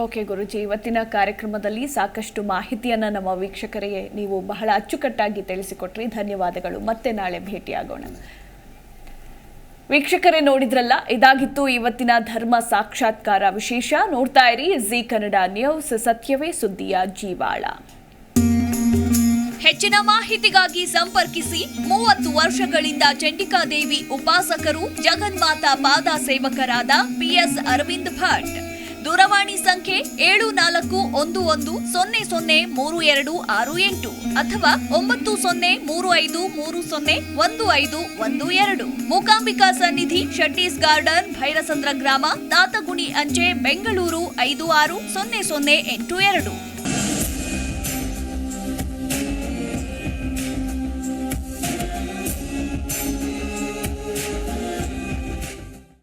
ಓಕೆ ಗುರುಜಿ, ಇವತ್ತಿನ ಕಾರ್ಯಕ್ರಮದಲ್ಲಿ ಸಾಕಷ್ಟು ಮಾಹಿತಿಯನ್ನ ನಮ್ಮ ವೀಕ್ಷಕರಿಗೆ ನೀವು ಬಹಳ ಅಚ್ಚುಕಟ್ಟಾಗಿ ತಿಳಿಸಿಕೊಟ್ರಿ. ಧನ್ಯವಾದಗಳು. ಮತ್ತೆ ನಾಳೆ ಭೇಟಿಯಾಗೋಣ. ವೀಕ್ಷಕರೇ ನೋಡಿದ್ರಲ್ಲ, ಇದಾಗಿತ್ತು ಇವತ್ತಿನ ಧರ್ಮ ಸಾಕ್ಷಾತ್ಕಾರ ವಿಶೇಷ. ನೋಡ್ತಾ ಇರಿ, ಜಿ ಕನ್ನಡ ನ್ಯೂಸ್, ಸತ್ಯವೇ ಸುದ್ದಿಯ ಜೀವಾಳ. ಹೆಚ್ಚಿನ ಮಾಹಿತಿಗಾಗಿ ಸಂಪರ್ಕಿಸಿ ಮೂವತ್ತು ವರ್ಷಗಳಿಂದ ಚಂಡಿಕಾದೇವಿ ಉಪಾಸಕರು ಜಗನ್ಮಾತಾ ಪಾದ ಸೇವಕರಾದ ಪಿಎಸ್ ಅರವಿಂದ್ ಭಟ್. ದೂರವಾಣಿ ಸಂಖ್ಯೆ ಏಳು ನಾಲ್ಕು ಒಂದು ಒಂದು ಸೊನ್ನೆ ಸೊನ್ನೆ ಮೂರು ಎರಡು ಆರು ಎಂಟು ಅಥವಾ ಒಂಬತ್ತು ಸೊನ್ನೆ ಮೂರು ಐದು ಮೂರು ಸೊನ್ನೆ ಒಂದು ಐದು ಒಂದು ಎರಡು. ಮೂಕಾಂಬಿಕಾ ಸನ್ನಿಧಿ ಶೆಟ್ಟೀಸ್ ಗಾರ್ಡನ್ ಭೈರಸಂದ್ರ ಗ್ರಾಮ ತಾತಗುಣಿ ಅಂಚೆ, ಬೆಂಗಳೂರು ಐದು ಆರು ಸೊನ್ನೆ ಸೊನ್ನೆ ಎಂಟು ಎರಡು.